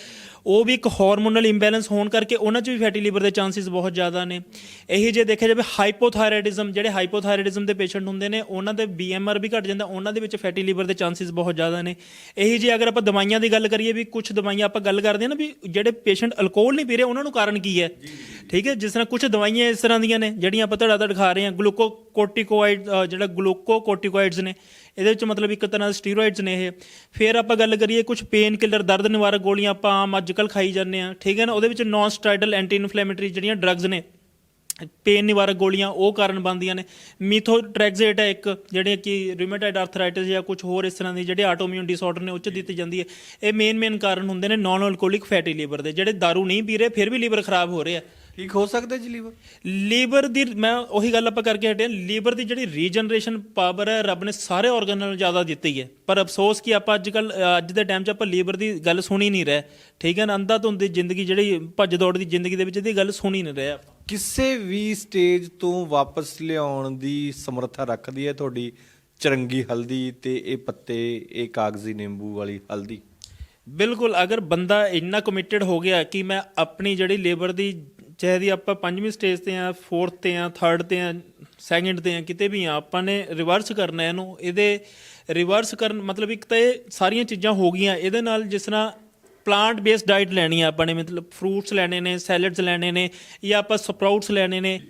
ਉਹ ਵੀ ਇੱਕ ਹਾਰਮੋਨਲ ਇੰਬੈਲੈਂਸ ਹੋਣ ਕਰਕੇ ਉਹਨਾਂ 'ਚ ਵੀ ਫੈਟੀ ਲੀਵਰ ਦੇ ਚਾਂਸਸ ਬਹੁਤ ਜ਼ਿਆਦਾ ਨੇ। ਇਹੀ ਜੇ ਦੇਖਿਆ ਜਾਵੇ ਹਾਈਪੋਥਾਇਰਾਇਡਿਜ਼ਮ ਜਿਹੜੇ ਹਾਈਪੋਥਾਇਰਾਇਡਿਜ਼ਮ ਦੇ ਪੇਸ਼ੈਂਟ ਹੁੰਦੇ ਨੇ, ਉਹਨਾਂ ਦੇ ਬੀਐਮਆਰ ਵੀ ਘਟ ਜਾਂਦਾ, ਉਹਨਾਂ ਦੇ ਵਿੱਚ ਫੈਟੀ ਲੀਵਰ ਦੇ ਚਾਂਸਸ ਬਹੁਤ ਜ਼ਿਆਦਾ ਨੇ। ਇਹੀ ਜੇ ਅਗਰ ਆਪਾਂ ਦਵਾਈਆਂ ਦੀ ਗੱਲ ਕਰੀਏ ਵੀ ਕੁਝ ਦਵਾਈਆਂ ਆਪਾਂ ਗੱਲ ਕਰਦੇ ਹਾਂ ਨਾ ਵੀ ਜਿਹੜੇ ਪੇਸ਼ੈਂਟ ਅਲਕੋਹਲ ਨਹੀਂ ਪੀ ਰਹੇ, ਉਹਨਾਂ ਨੂੰ ਕਾਰਨ ਕੀ ਹੈ? ਠੀਕ ਹੈ ਜਿਸ ਤਰ੍ਹਾਂ ਕੁਝ ਦਵਾਈਆਂ ਇਸ ਤਰ੍ਹਾਂ ਦੀਆਂ ਨੇ ਜਿਹੜੀਆਂ ਆਪਾਂ ਧੜਾ ਧੜ ਖਾ ਰਹੇ ਹਾਂ ਗਲੂਕੋਕੋਰਟੀਕੋਇਡ ਜਿਹੜਾ ਗਲੂਕੋਕੋਰਟੀਕੋਇਡਸ ਨੇ ਇਹਦੇ ਵਿੱਚ ਮਤਲਬ ਇੱਕ ਤਰ੍ਹਾਂ ਦੇ ਸਟੀਰੋਇਡਸ ਨੇ ਇਹ। ਫਿਰ ਆਪਾਂ ਗੱਲ ਕਰੀਏ ਕੁਝ ਪੇਨ ਕਿਲਰ ਦਰਦ ਨਿਵਾਰਕ ਗੋਲੀਆਂ ਆਪਾਂ ਆਮ ਅੱਜਕੱਲ ਖਾਈ ਜਾਂਦੇ ਆ ਠੀਕ ਹੈ ਨਾ? ਉਹਦੇ ਵਿੱਚ ਨਾਨ ਸਟਰਾਈਡਲ ਐਂਟੀ ਇਨਫਲੇਮੇਟਰੀ ਜਿਹੜੀਆਂ ਡਰੱਗਸ ਨੇ ਪੇਨ ਨਿਵਾਰਕ ਗੋਲੀਆਂ ਉਹ ਕਾਰਨ ਬਣਦੀਆਂ ਨੇ। ਮੀਥੋਟ੍ਰੈਕਸੇਟ ਹੈ ਇੱਕ ਜਿਹੜੇ ਕਿ ਰਿਊਮੇਟਾਇਡ ਆਰਥਰਾਈਟਿਸ ਜਾਂ ਕੁਝ ਹੋਰ ਇਸ ਤਰ੍ਹਾਂ ਦੀ ਜਿਹੜੇ ਆਟੋਇਮਿਊਨ ਡਿਸਆਰਡਰ ਨੇ ਉਹ 'ਚ ਦਿੱਤੀ ਜਾਂਦੀ ਹੈ। ਇਹ ਮੇਨ ਮੇਨ ਕਾਰਨ ਹੁੰਦੇ ਨੇ ਨਾਨ ਅਲਕੋਹਲਿਕ ਫੈਟੀ ਲੀਵਰ ਦੇ ਜਿਹੜੇ दारू ਨਹੀਂ ਪੀ ਰਹੇ ਫਿਰ ਵੀ ਲੀਵਰ ਖਰਾਬ ਹੋ ਰਿਹਾ ਠੀਕ ਹੋ ਸਕਦਾ ਜੀ ਲੀਵਰ? ਲੀਵਰ ਦੀ ਮੈਂ ਉਹੀ ਗੱਲ ਆਪਾਂ ਕਰਕੇ ਹਟੇ ਲੀਵਰ ਦੀ ਜਿਹੜੀ ਰੀਜਨਰੇਸ਼ਨ ਪਾਵਰ ਹੈ ਰੱਬ ਨੇ ਸਾਰੇ ਆਰਗਨ ਨਾਲੋਂ ਜ਼ਿਆਦਾ ਦਿੱਤੀ ਹੈ। ਪਰ ਅਫਸੋਸ ਕਿ ਆਪਾਂ ਅੱਜ ਕੱਲ ਅੱਜ ਦੇ ਟਾਈਮ 'ਚ ਆਪਾਂ ਲੀਵਰ ਦੀ ਗੱਲ ਸੁਣੀ ਨਹੀਂ ਰਹੇ। ਠੀਕ ਹੈ ਨਾ ਅੰਧਾ ਧੁੰਦ ਦੀ ਜ਼ਿੰਦਗੀ ਜਿਹੜੀ ਭੱਜ ਦੌੜ ਦੀ ਜ਼ਿੰਦਗੀ ਦੇ ਵਿੱਚ ਇਹਦੀ ਗੱਲ ਸੁਣੀ ਨਹੀਂ ਰਹੇ ਆਪਾਂ। ਕਿਸੇ ਵੀ ਸਟੇਜ ਤੋਂ ਵਾਪਸ ਲਿਆਉਣ ਦੀ ਸਮਰੱਥਾ ਰੱਖਦੀ ਹੈ ਤੁਹਾਡੀ ਚਰੰਗੀ ਹਲਦੀ ਤੇ ਇਹ ਪੱਤੇ ਇਹ ਕਾਗਜ਼ੀ ਨਿੰਬੂ ਵਾਲੀ ਹਲਦੀ? ਬਿਲਕੁਲ ਅਗਰ ਬੰਦਾ ਇੰਨਾ ਕਮਿਟਡ ਹੋ ਗਿਆ ਕਿ ਮੈਂ ਆਪਣੀ ਜਿਹੜੀ ਲੇਬਰ ਦੀ ਚਾਹੇ ਦੀ ਆਪਾਂ ਪੰਜਵੀਂ ਸਟੇਜ ਤੇ ਆ ਫੋਰਥ ਤੇ ਆ ਥਰਡ ਤੇ ਆ ਸੈਕਿੰਡ ਤੇ ਆ, ਕਿਤੇ ਵੀ ਆ, ਆਪਾਂ ਨੇ ਰਿਵਰਸ ਕਰਨਾ ਇਹਨੂੰ। ਇਹਦੇ ਰਿਵਰਸ ਕਰਨ ਮਤਲਬ ਇੱਕ ਤਾਂ ਇਹ ਸਾਰੀਆਂ ਚੀਜ਼ਾਂ ਹੋ ਗਈਆਂ। ਇਹਦੇ ਨਾਲ ਜਿਸ ਤਰ੍ਹਾਂ ਪਲਾਂਟ ਬੇਸਡ ਡਾਈਟ ਲੈਣੀ ਆ ਆਪਾਂ ਨੇ, ਮਤਲਬ ਫਰੂਟਸ ਲੈਣੇ ਨੇ ਸੈਲਡਸ ਲੈਣੇ ਨੇ ਜਾਂ ਆਪਾਂ ਸਪਰਾਊਟਸ ਲੈਣੇ ਨੇ।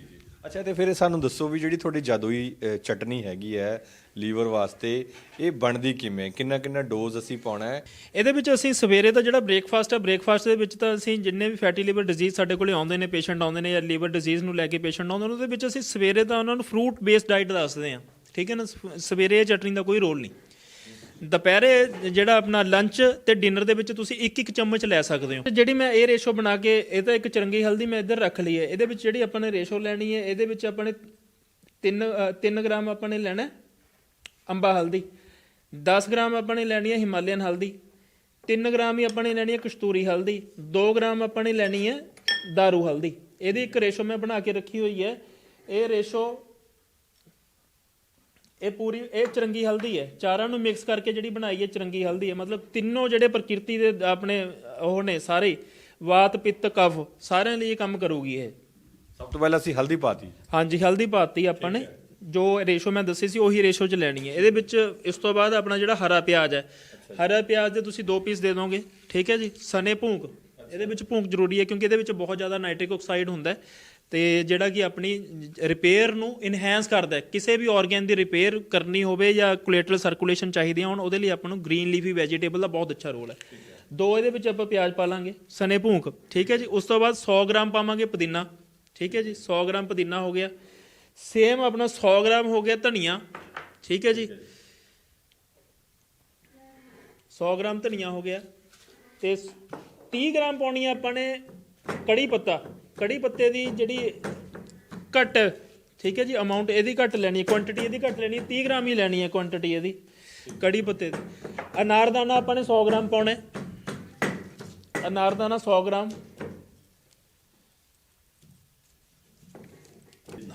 ਅੱਛਾ ਤੇ ਫਿਰ ਸਾਨੂੰ ਦੱਸੋ ਵੀ ਜਿਹੜੀ ਤੁਹਾਡੀ ਜਾਦੂਈ ਅ, ਚਟਨੀ ਹੈਗੀ ਹੈ ਲੀਵਰ ਵਾਸਤੇ ਇਹ ਬਣਦੀ ਕਿਵੇਂ? ਕਿੰਨਾ ਕਿੰਨਾ ਡੋਜ਼ ਅਸੀਂ ਪਾਉਣਾ ਹੈ? ਇਹਦੇ ਵਿੱਚ ਅਸੀਂ ਸਵੇਰੇ ਦਾ ਜਿਹੜਾ ਬ੍ਰੇਕਫਾਸਟ ਹੈ ਬ੍ਰੇਕਫਾਸਟ ਦੇ ਵਿੱਚ ਤਾਂ ਅਸੀਂ ਜਿੰਨੇ ਵੀ ਫੈਟੀ ਲੀਵਰ ਡਿਜ਼ੀਜ਼ ਸਾਡੇ ਕੋਲੇ ਆਉਂਦੇ ਨੇ ਪੇਸ਼ੈਂਟ ਆਉਂਦੇ ਨੇ ਜਾਂ ਲੀਵਰ ਡਿਜ਼ੀਜ਼ ਨੂੰ ਲੈ ਕੇ ਪੇਸ਼ੈਂਟ ਆਉਂਦੇ ਨੇ ਉਹਦੇ ਵਿੱਚ ਅਸੀਂ ਸਵੇਰੇ ਤਾਂ ਉਹਨਾਂ ਨੂੰ ਫਰੂਟ ਬੇਸਡ ਡਾਈਟ ਦੱਸਦੇ ਹਾਂ। ਠੀਕ ਹੈ ਨਾ? ਸ- ਸਵੇਰੇ ਇਹ ਚਟਨੀ ਦਾ ਕੋਈ ਰੋਲ ਨਹੀਂ। ਦੁਪਹਿਰੇ ਜਿਹੜਾ ਆਪਣਾ ਲੰਚ ਤੇ ਡਿਨਰ ਦੇ ਵਿੱਚ ਤੁਸੀਂ ਇੱਕ ਇੱਕ ਚਮਚ ਲੈ ਸਕਦੇ ਹੋ। ਤੇ ਜਿਹੜੀ ਮੈਂ ਇਹ ਰੇਸ਼ੋ ਬਣਾ ਕੇ, ਇਹ ਤਾਂ ਇੱਕ ਚਰੰਗੀ ਹਲਦੀ ਮੈਂ ਇੱਧਰ ਰੱਖ ਲਈ ਹੈ। ਇਹਦੇ ਵਿੱਚ ਜਿਹੜੀ ਆਪਾਂ ਨੇ ਰੇਸ਼ੋ ਲੈਣੀ ਹੈ, ਇਹਦੇ ਵਿੱਚ ਆਪਾਂ ਨੇ 3 3 ਗ੍ਰਾਮ ਆਪਾਂ ਨੇ ਲੈਣਾ ਅੰਬਾ ਹਲਦੀ। 10 ਗ੍ਰਾਮ ਆਪਾਂ ਨੇ ਲੈਣੀ ਹੈ ਹਿਮਾਲਯਨ ਹਲਦੀ। 3 ਗ੍ਰਾਮ ਹੀ ਆਪਾਂ ਨੇ ਲੈਣੀ ਹੈ ਕਸ਼ਤੂਰੀ ਹਲਦੀ। 2 ਗ੍ਰਾਮ ਆਪਾਂ ਨੇ ਲੈਣੀ ਹੈ ਦਾਰੂ ਹਲਦੀ। ਇਹਦੀ ਇੱਕ ਰੇਸ਼ੋ ਮੈਂ ਬਣਾ ਕੇ ਰੱਖੀ ਹੋਈ ਹੈ। ਇਹ ਰੇਸ਼ੋ ਇਹ ਪੂਰੀ ਇਹ ਚਰੰਗੀ ਹਲਦੀ ਹੈ। ਚਾਰਾਂ ਨੂੰ ਮਿਕਸ ਕਰਕੇ ਜਿਹੜੀ ਬਣਾਈ ਹੈ ਚਰੰਗੀ ਹਲਦੀ ਹੈ। ਮਤਲਬ ਤਿੰਨੋਂ ਜਿਹੜੇ ਪ੍ਰਕਿਰਤੀ ਦੇ ਆਪਣੇ ਉਹ ਨੇ ਸਾਰੇ ਵਾਤ ਪਿੱਤ ਕਫ ਸਾਰਿਆਂ ਲਈ ਇਹ ਕੰਮ ਕਰੂਗੀ ਇਹ। ਸਭ ਤੋਂ ਪਹਿਲਾਂ ਅਸੀਂ ਹਲਦੀ ਪਾਤੀ। ਹਾਂਜੀ ਹਲਦੀ ਪਾਤੀ ਆਪਾਂ ਨੇ। ਜੋ ਰੇਸ਼ੋ ਮੈਂ ਦੱਸੀ ਸੀ ਉਹੀ ਰੇਸ਼ੋ ਚ ਲੈਣੀ ਹੈ। ਇਹਦੇ ਵਿੱਚ ਇਸ ਤੋਂ ਬਾਅਦ ਆਪਣਾ ਜਿਹੜਾ ਹਰਾ ਪਿਆਜ਼ ਹੈ। ਹਰਾ ਪਿਆਜ਼ ਦੇ ਤੁਸੀਂ ਦੋ ਪੀਸ ਦੇ ਦੋਗੇ। ਠੀਕ ਹੈ ਜੀ? ਸਨੇ ਭੂੰਕ। ਇਹਦੇ ਵਿੱਚ ਭੂੰਕ ਜ਼ਰੂਰੀ ਹੈ ਕਿਉਂਕਿ ਇਹਦੇ ਵਿੱਚ ਬਹੁਤ ਜ਼ਿਆਦਾ ਨਾਈਟ੍ਰਿਕ ਆਕਸਾਈਡ ਹੁੰਦਾ ਹੈ। ਤੇ ਜਿਹੜਾ ਕਿ ਆਪਣੀ ਰਿਪੇਅਰ ਨੂੰ ਇਨਹੈਂਸ ਕਰਦਾ ਹੈ। ਕਿਸੇ ਵੀ ਆਰਗਨ ਦੀ ਰਿਪੇਅਰ ਕਰਨੀ ਹੋਵੇ ਜਾਂ ਕੋਲੇਟਰਲ ਸਰਕੂਲੇਸ਼ਨ ਚਾਹੀਦੀ ਹੋਣ, ਉਹਦੇ ਲਈ ਆਪਾਂ ਨੂੰ ਗ੍ਰੀਨ ਲੀਫੀ ਵੈਜੀਟੇਬਲ ਦਾ ਬਹੁਤ ਅੱਛਾ ਰੋਲ ਹੈ। ਦੋ ਇਹਦੇ ਵਿੱਚ ਆਪਾਂ ਪਿਆਜ਼ ਪਾ ਲਾਂਗੇ, ਸਨੇ ਭੂੰਕ ਠੀਕ ਹੈ ਜੀ? ਉਸ ਤੋਂ ਬਾਅਦ 100 ਗ੍ਰਾਮ ਪਾਵਾਂਗੇ ਪੁਦੀਨਾ, ਠੀਕ ਹੈ ਜੀ? 100 ਗ੍ਰਾਮ ਪੁਦੀਨਾ ਹੋ ਗਿਆ। ਸੇਮ ਆਪਣਾ 100 ਗ੍ਰਾਮ ਹੋ ਗਿਆ ਧਨੀਆ, ਠੀਕ ਹੈ ਜੀ? 100 ਗ੍ਰਾਮ ਧਨੀਆ ਹੋ ਗਿਆ ਤੇ 30 ਗ੍ਰਾਮ ਪਾਉਣੀ ਆਪਾਂ ਨੇ ਕੜੀ ਪੱਤਾ। ਕੜੀ ਪੱਤੇ ਦੀ ਜਿਹੜੀ ਘੱਟ ਠੀਕ ਹੈ ਜੀ ਅਮਾਉਂਟ ਇਹਦੀ ਘੱਟ ਲੈਣੀ ਹੈ ਕੁਆਂਟੀਟੀ ਇਹਦੀ ਘੱਟ ਲੈਣੀ ਹੈ 30 ਗ੍ਰਾਮ ਹੀ ਲੈਣੀ ਹੈ ਕੁਆਂਟੀਟੀ ਇਹਦੀ ਕੜੀ ਪੱਤੇ ਦੀ। ਅਨਾਰਦਾਨਾ ਆਪਾਂ ਨੇ 100 ਗ੍ਰਾਮ ਪਾਉਣਾ ਹੈ। ਅਨਾਰਦਾਨਾ 100 ਗ੍ਰਾਮ।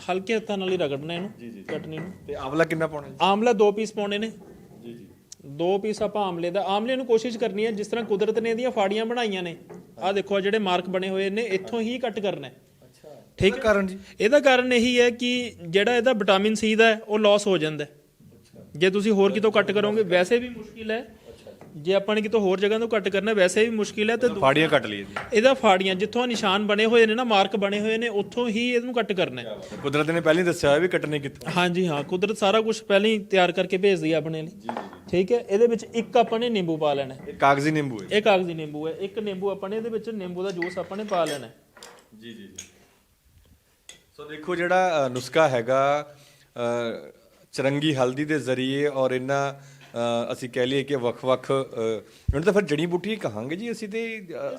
ਹਲਕੇ ਹੱਥਾਂ ਨਾਲ ਹੀ ਰਗੜਨਾ ਇਹਨੂੰ ਚਟਨੀ ਨੂੰ। ਤੇ ਆਵਲਾ ਕਿੰਨਾ ਪਾਉਣਾ ਜੀ? ਆਮਲਾ ਦੋ ਪੀਸ ਪਾਉਣੇ ਨੇ। ਦੋ ਪੀਸ ਆਪਾਂ ਆਮਲੇ ਦਾ ਆਮਲੇ ਨੂੰ ਕੋਸ਼ਿਸ਼ ਕਰਨੀ ਹੈ ਜਿਸ ਤਰ੍ਹਾਂ ਕੁਦਰਤ ਨੇ ਇਹਦੀਆਂ ਫਾੜੀਆਂ ਬਣਾਈਆਂ ਨੇ। ਆਹ ਦੇਖੋ ਆਹ ਜਿਹੜੇ ਮਾਰਕ ਬਣੇ ਹੋਏ ਨੇ ਇੱਥੋਂ ਹੀ ਕੱਟ ਕਰਨਾ ਹੈ। ਅੱਛਾ। ਠੀਕ ਠੀਕ ਕਾਰਨ ਜੀ? ਇਹਦਾ ਕਾਰਨ ਇਹੀ ਹੈ ਕਿ ਜਿਹੜਾ ਇਹਦਾ ਵਿਟਾਮਿਨ ਸੀ ਦਾ ਹੈ, ਉਹ ਲਾਸ ਹੋ ਜਾਂਦਾ ਹੈ। ਜੇ ਤੁਸੀਂ ਹੋਰ ਕਿਤੋਂ ਕੱਟ ਕਰੋਗੇ ਵੈਸੇ ਵੀ ਮੁਸ਼ਕਿਲ ਹੈ ਜੇ ਆਪਾਂ ਨੇ ਕਿਤੋਂ ਹੋਰ ਜਗ੍ਹਾ ਤੋਂ ਕੱਟ ਕਰਨਾ ਵੈਸੇ ਵੀ ਮੁਸ਼ਕਿਲ ਹੈ ਤੇ ਫਾੜੀਆਂ ਕੱਟ ਲਈਏ ਜੀ। ਇਹਦਾ ਫਾੜੀਆਂ ਜਿੱਥੋਂ ਨਿਸ਼ਾਨ ਬਣੇ ਹੋਏ ਨੇ ਨਾ ਮਾਰਕ ਬਣੇ ਹੋਏ ਨੇ ਉੱਥੋਂ ਹੀ ਇਹਨੂੰ ਕੱਟ ਕਰਨਾ ਹੈ। ਕੁਦਰਤ ਨੇ ਪਹਿਲਾਂ ਹੀ ਦੱਸਿਆ ਹੋਇਆ ਵੀ ਕੱਟਣੇ ਕਿੱਥੋਂ ਹਾਂਜੀ ਹਾਂ ਕੁਦਰਤ ਸਾਰਾ ਕੁਝ ਪਹਿਲਾਂ ਹੀ ਤਿਆਰ ਕਰਕੇ ਭੇਜਦੀ ਹੈ ਆਪਣੇ ਲਈ। ਠੀਕ ਹੈ ਇਹਦੇ ਵਿੱਚ ਇੱਕ ਆਪਾਂ ਨੇ ਨਿੰਬੂ ਪਾ ਲੈਣਾ ਹੈ। ਇਹ ਕਾਗਜ਼ੀ ਨਿੰਬੂ ਹੈ। ਇਹ ਕਾਗਜ਼ੀ ਨਿੰਬੂ ਹੈ। ਇੱਕ ਨਿੰਬੂ ਆਪਾਂ ਨੇ ਇਹਦੇ ਵਿੱਚ ਨਿੰਬੂ ਦਾ ਜੂਸ ਆਪਾਂ ਨੇ ਪਾ ਲੈਣਾ। ਜੀ ਜੀ ਜੀ। ਸੋ ਦੇਖੋ ਜਿਹੜਾ ਨੁਸਖਾ ਹੈਗਾ ਚਰੰਗੀ ਹਲਦੀ ਦੇ ਜ਼ਰੀਏ ਔਰ ਇਹਨਾਂ ਅਸੀਂ ਕਹਿ ਲਈਏ ਕਿ ਵੱਖ-ਵੱਖ ਹੁਣ ਤਾਂ ਫਿਰ ਜੜੀ ਬੂਟੀ ਹੀ ਕਹਾਂਗੇ ਜੀ ਅਸੀਂ ਤੇ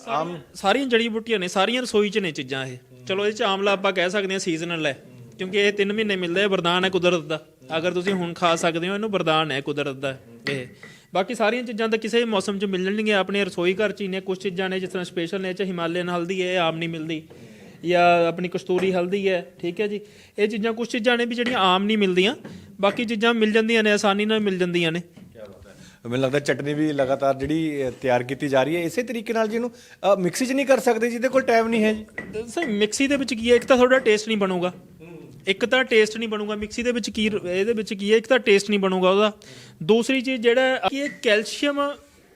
ਆਮ ਸਾਰੀਆਂ ਜੜੀ ਬੂਟੀਆਂ ਨੇ ਸਾਰੀਆਂ ਰਸੋਈ 'ਚ ਨੇ ਚੀਜ਼ਾਂ ਇਹ। ਚਲੋ ਇਹ 'ਚ ਆਮਲਾ ਆਪਾਂ ਕਹਿ ਸਕਦੇ ਹਾਂ ਸੀਜ਼ਨਲ ਹੈ ਕਿਉਂਕਿ ਇਹ 3 ਮਹੀਨੇ ਮਿਲਦਾ ਹੈ ਵਰਦਾਨ ਹੈ ਕੁਦਰਤ ਦਾ। ਅਗਰ ਤੁਸੀਂ ਹੁਣ ਖਾ ਸਕਦੇ ਹੋ ਇਹਨੂੰ ਵਰਦਾਨ ਹੈ ਕੁਦਰਤ ਦਾ ਇਹ। ਬਾਕੀ ਸਾਰੀਆਂ ਚੀਜ਼ਾਂ ਤਾਂ ਕਿਸੇ ਮੌਸਮ 'ਚ ਮਿਲ ਜਾਣਗੀਆਂ ਆਪਣੇ ਰਸੋਈ ਘਰ 'ਚ ਹੀ ਨੇ ਕੁਝ ਚੀਜ਼ਾਂ ਨੇ ਜਿਸ ਤਰ੍ਹਾਂ ਸਪੈਸ਼ਲ ਨੇ 'ਚ ਹਿਮਾਲਯਨ ਹਲਦੀ ਹੈ ਇਹ ਆਮ ਨਹੀਂ ਮਿਲਦੀ। ਜਾਂ ਆਪਣੀ ਕਸਤੂਰੀ ਹਲਦੀ ਹੈ ਠੀਕ ਹੈ ਜੀ। ਇਹ ਚੀਜ਼ਾਂ ਕੁਝ ਚੀਜ਼ਾਂ ਨੇ ਵੀ ਜਿਹੜੀਆਂ ਆਮ ਨਹੀਂ ਮਿਲਦੀਆਂ ਬਾਕੀ ਚੀਜ਼ਾਂ ਮਿਲ ਜਾਂਦੀਆਂ ਨੇ ਆਸਾਨੀ ਨਾਲ ਮਿਲ ਜਾਂਦੀਆਂ ਨੇ। ਮੈਨੂੰ ਲੱਗਦਾ ਚਟਨੀ ਵੀ ਲਗਾਤਾਰ ਜਿਹੜੀ ਤਿਆਰ ਕੀਤੀ ਜਾ ਰਹੀ ਹੈ। ਇਸੇ ਤਰੀਕੇ ਨਾਲ ਜਿਹਨੂੰ ਮਿਕਸੀ 'ਚ ਨਹੀਂ ਕਰ ਸਕਦੇ ਜਿਹਦੇ ਕੋਲ ਟਾਈਮ ਨਹੀਂ ਹੈ ਜੀ। ਸਰ ਮਿਕਸੀ ਦੇ ਵਿੱਚ ਕੀ ਹੈ? ਇੱਕ ਤਾਂ ਤੁਹਾਡਾ ਟੇਸਟ ਨਹੀਂ ਬਣੂਗਾ। ਇੱਕ ਤਾਂ ਟੇਸਟ ਨਹੀਂ ਬਣੂਗਾ। ਮਿਕਸੀ ਦੇ ਵਿੱਚ ਕੀ, ਇਹਦੇ ਵਿੱਚ ਕੀ ਹੈ? ਇੱਕ ਤਾਂ ਟੇਸਟ ਨਹੀਂ ਬਣੂਗਾ ਉਹਦਾ। ਦੂਸਰੀ ਚੀਜ਼ ਜਿਹੜਾ ਕਿ ਇਹ ਕੈਲਸ਼ੀਅਮ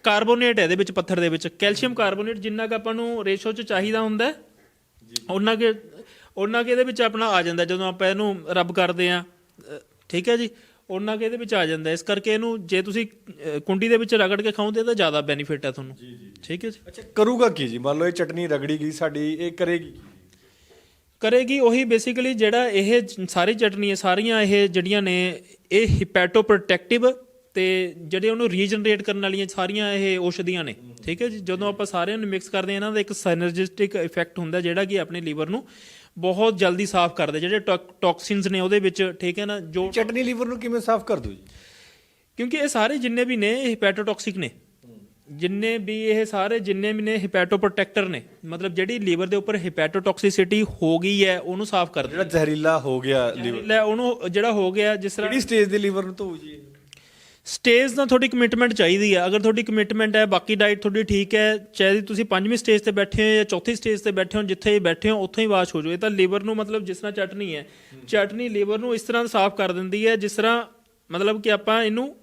ਕਾਰਬੋਨੇਟ ਹੈ ਇਹਦੇ ਵਿੱਚ, ਪੱਥਰ ਦੇ ਵਿੱਚ? ਕੈਲਸ਼ੀਅਮ ਕਾਰਬੋਨੇਟ ਜਿੰਨਾ ਕਿ ਆਪਾਂ ਨੂੰ ਰੇਸ਼ੋ 'ਚ ਚਾਹੀਦਾ ਹੁੰਦਾ ਹੈ ਉਹਨਾਂ ਕੇ ਉਹਨਾਂ ਕੇ ਇਹਦੇ ਵਿੱਚ ਆਪਣਾ ਆ ਜਾਂਦਾ। ਜਦੋਂ ਆਪਾਂ ਇਹਨੂੰ ਰੱਬ ਕਰਦੇ ਆ ਠੀਕ ਹੈ ਜੀ? ਉਹਨਾਂ ਕੇ ਇਹਦੇ ਵਿੱਚ ਆ ਜਾਂਦਾ ਇਸ ਕਰਕੇ ਇਹਨੂੰ ਜੇ ਤੁਸੀਂ ਅ, ਕੁੰਡੀ ਦੇ ਵਿੱਚ ਰਗੜ ਕੇ ਖਾਓਗੇ ਤਾਂ ਜ਼ਿਆਦਾ ਬੈਨੀਫਿਟ ਹੈ ਤੁਹਾਨੂੰ। ਠੀਕ ਹੈ ਜੀ? ਅੱਛਾ ਕਰੂਗਾ ਕੀ ਜੀ? ਮੰਨ ਲਓ ਇਹ ਚਟਨੀ ਰਗੜੀ ਗਈ ਸਾਡੀ ਇਹ ਕਰੇਗੀ? ਕੀ? ਕਰੇਗੀ ਉਹੀ ਬੇਸਿਕਲੀ ਜਿਹੜਾ ਇਹ ਜ- ਸਾਰੀ ਚਟਨੀ ਹੈ ਸਾਰੀਆਂ ਇਹ ਜਿਹੜੀਆਂ ਨੇ ਇਹ ਹਿਪੈਟੋ ਪ੍ਰੋਟੈਕਟਿਵ ਤੇ ਜਿਹੜੇ ਉਹਨੂੰ ਰੀਜਨਰੇਟ ਕਰਨ ਵਾਲੀਆਂ ਸਾਰੀਆਂ ਇਹ ਔਸ਼ਧੀਆਂ ਨੇ। ਠੀਕ ਹੈ ਜੀ? ਜਦੋਂ ਆਪਾਂ ਸਾਰਿਆਂ ਨੂੰ ਮਿਕਸ ਕਰਦੇ ਹਾਂ ਇਹਨਾਂ ਦਾ ਇੱਕ ਸਿਨਰਜਿਸਟਿਕ ਇਫੈਕਟ ਹੁੰਦਾ ਜਿਹੜਾ ਕਿ ਆਪਣੇ ਲੀਵਰ ਨੂੰ। ਬਹੁਤ ਜਲਦੀ ਸਾਫ਼ ਕਰਦੇ ਜਿਹੜੇ ਟੌਕਸਿਨਸ ਨੇ ਉਹਦੇ ਵਿੱਚ ਠੀਕ ਹੈ ਨਾ ਜੋ ਚਟਨੀ ਲੀਵਰ ਨੂੰ ਕਿਵੇਂ ਸਾਫ਼ ਕਰ ਦੂ ਜੀ? ਕਿਉਂਕਿ ਇਹ ਸਾਰੇ ਜਿੰਨੇ ਵੀ ਨੇ ਇਹ ਹਿਪੈਟੋਟੌਕਸਿਕ ਨੇ। ਜਿੰਨੇ ਵੀ ਇਹ ਸਾਰੇ ਜਿੰਨੇ ਵੀ ਨੇ ਹਿਪੈਟੋ ਪ੍ਰੋਟੈਕਟਰ ਨੇ ਮਤਲਬ ਜਿਹੜੀ ਲੀਵਰ ਦੇ ਉੱਪਰ ਹਿਪੈਟੋਟੌਕਸਿਸਿਟੀ ਹੋ ਗਈ ਹੈ ਉਹਨੂੰ ਸਾਫ਼ ਕਰਦੇ ਜਿਹੜਾ ਜ਼ਹਿਰੀਲਾ ਹੋ ਗਿਆ ਲੀਵਰ। ਲੈ ਉਹਨੂੰ ਜਿਹੜਾ ਹੋ ਗਿਆ ਜਿਸ ਤਰ੍ਹਾਂ ਕਿਹੜੀ ਸਟੇਜ ਦੇ ਲੀਵਰ ਨੂੰ ਧੋਊ ਜੀ? ਸਟੇਜ ਦਾ ਤੁਹਾਡੀ ਕਮਿਟਮੈਂਟ ਚਾਹੀਦੀ ਹੈ ਅਗਰ ਤੁਹਾਡੀ ਕਮਿਟਮੈਂਟ ਹੈ, ਬਾਕੀ ਡਾਈਟ ਤੁਹਾਡੀ ਠੀਕ ਹੈ, ਚਾਹੇ ਤੁਸੀਂ ਪੰਜਵੀਂ ਸਟੇਜ ਤੇ ਬੈਠੇ ਹੋ ਜਾਂ ਚੌਥੀ ਸਟੇਜ ਤੇ ਬੈਠੇ ਹੋ, ਜਿੱਥੇ ਬੈਠੇ ਹੋ, ਉੱਥੋਂ ਹੀ ਵਾਸ਼ ਹੋ ਜਾਓ। ਇਹ ਤਾਂ ਲੀਵਰ ਨੂੰ ਮਤਲਬ ਜਿਸ ਤਰ੍ਹਾਂ ਚਟਨੀ ਹੈ, ਚਟਨੀ ਲੀਵਰ ਨੂੰ ਇਸ ਤਰ੍ਹਾਂ ਸਾਫ਼ ਕਰ ਦਿੰਦੀ ਹੈ, ਜਿਸ ਤਰ੍ਹਾਂ ਮਤਲਬ ਕਿ ਆਪਾਂ ਇਹਨੂੰ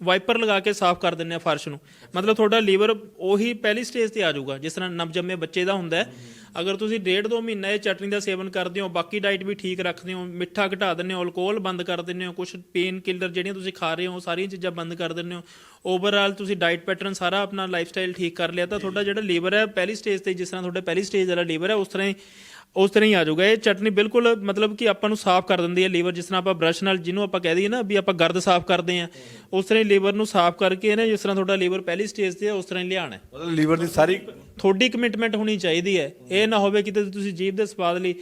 ਵਾਈਪਰ ਲਗਾ ਕੇ ਸਾਫ਼ ਕਰ ਦਿੰਨੇ ਆ ਫਰਸ਼ ਨੂੰ। ਮਤਲਬ ਤੁਹਾਡਾ ਲੀਵਰ ਉਹੀ ਪਹਿਲੀ ਸਟੇਜ ਤੇ ਆ ਜਾਊਗਾ, ਜਿਸ ਤਰ੍ਹਾਂ ਨਵਜੰਮੇ ਬੱਚੇ ਦਾ ਹੁੰਦਾ ਹੈ। ਅਗਰ ਤੁਸੀਂ ਡੇਢ ਦੋ ਮਹੀਨਾ ਇਹ ਚਟਨੀ ਦਾ ਸੇਵਨ ਕਰਦੇ ਹੋ, ਬਾਕੀ ਡਾਈਟ ਵੀ ਠੀਕ ਰੱਖਦੇ ਹੋ, ਮਿੱਠਾ ਘਟਾ ਦਿੰਦੇ ਹੋ, ਅਲਕੋਹਲ ਬੰਦ ਕਰ ਦਿੰਦੇ ਹੋ ਕੁਝ ਪੇਨ ਕਿਲਰ ਜਿਹੜੀਆਂ ਤੁਸੀਂ ਖਾ ਰਹੇ ਹੋ, ਸਾਰੀਆਂ ਚੀਜ਼ਾਂ ਬੰਦ ਕਰ ਦਿੰਦੇ ਹੋ ਓਵਰਆਲ ਤੁਸੀਂ ਡਾਈਟ ਪੈਟਰਨ ਸਾਰਾ ਆਪਣਾ ਲਾਈਫਸਟਾਈਲ ਠੀਕ ਕਰ ਲਿਆ, ਤਾਂ ਤੁਹਾਡਾ ਜਿਹੜਾ ਲੀਵਰ ਹੈ, ਪਹਿਲੀ ਸਟੇਜ ਤੇ ਜਿਸ ਤਰ੍ਹਾਂ ਤੁਹਾਡਾ ਪਹਿਲੀ ਸਟੇਜ ਵਾਲਾ ਲੀਵਰ ਹੈ, ਉਸ ਤਰ੍ਹਾਂ ਹੀ ਉਸ ਤਰ੍ਹਾਂ ਹੀ ਆ ਜਾਊਗਾ। ਇਹ ਚਟਨੀ ਬਿਲਕੁਲ ਮਤਲਬ ਕਿ ਆਪਾਂ ਨੂੰ ਸਾਫ਼ ਕਰ ਦਿੰਦੀ ਹੈ ਲੀਵਰ ਜਿਸ ਤਰ੍ਹਾਂ ਆਪਾਂ ਬ੍ਰਸ਼ ਨਾਲ ਜਿਹਨੂੰ ਆਪਾਂ ਕਹਿ ਦਈਏ ਨਾ ਵੀ ਆਪਾਂ ਗਰਦ ਸਾਫ਼ ਕਰਦੇ ਆ ਉਸ ਤਰ੍ਹਾਂ ਹੀ ਲੀਵਰ ਨੂੰ ਸਾਫ਼ ਕਰਕੇ ਨਾ ਜਿਸ ਤਰ੍ਹਾਂ ਤੁਹਾਡਾ ਲੀਵਰ ਪਹਿਲੀ ਸਟੇਜ ਤੇ ਹੈ ਉਸ ਤਰ੍ਹਾਂ ਹੀ ਲਿਆਣਾ ਮਤਲਬ ਲੀਵਰ ਦੀ ਸਾਰੀ ਤੁਹਾਡੀ ਕਮਿਟਮੈਂਟ ਹੋਣੀ ਚਾਹੀਦੀ ਹੈ। ਇਹ ਨਾ ਹੋਵੇ ਕਿਤੇ ਤੁਸੀਂ ਜੀਭ ਦੇ ਸਵਾਦ ਲਈ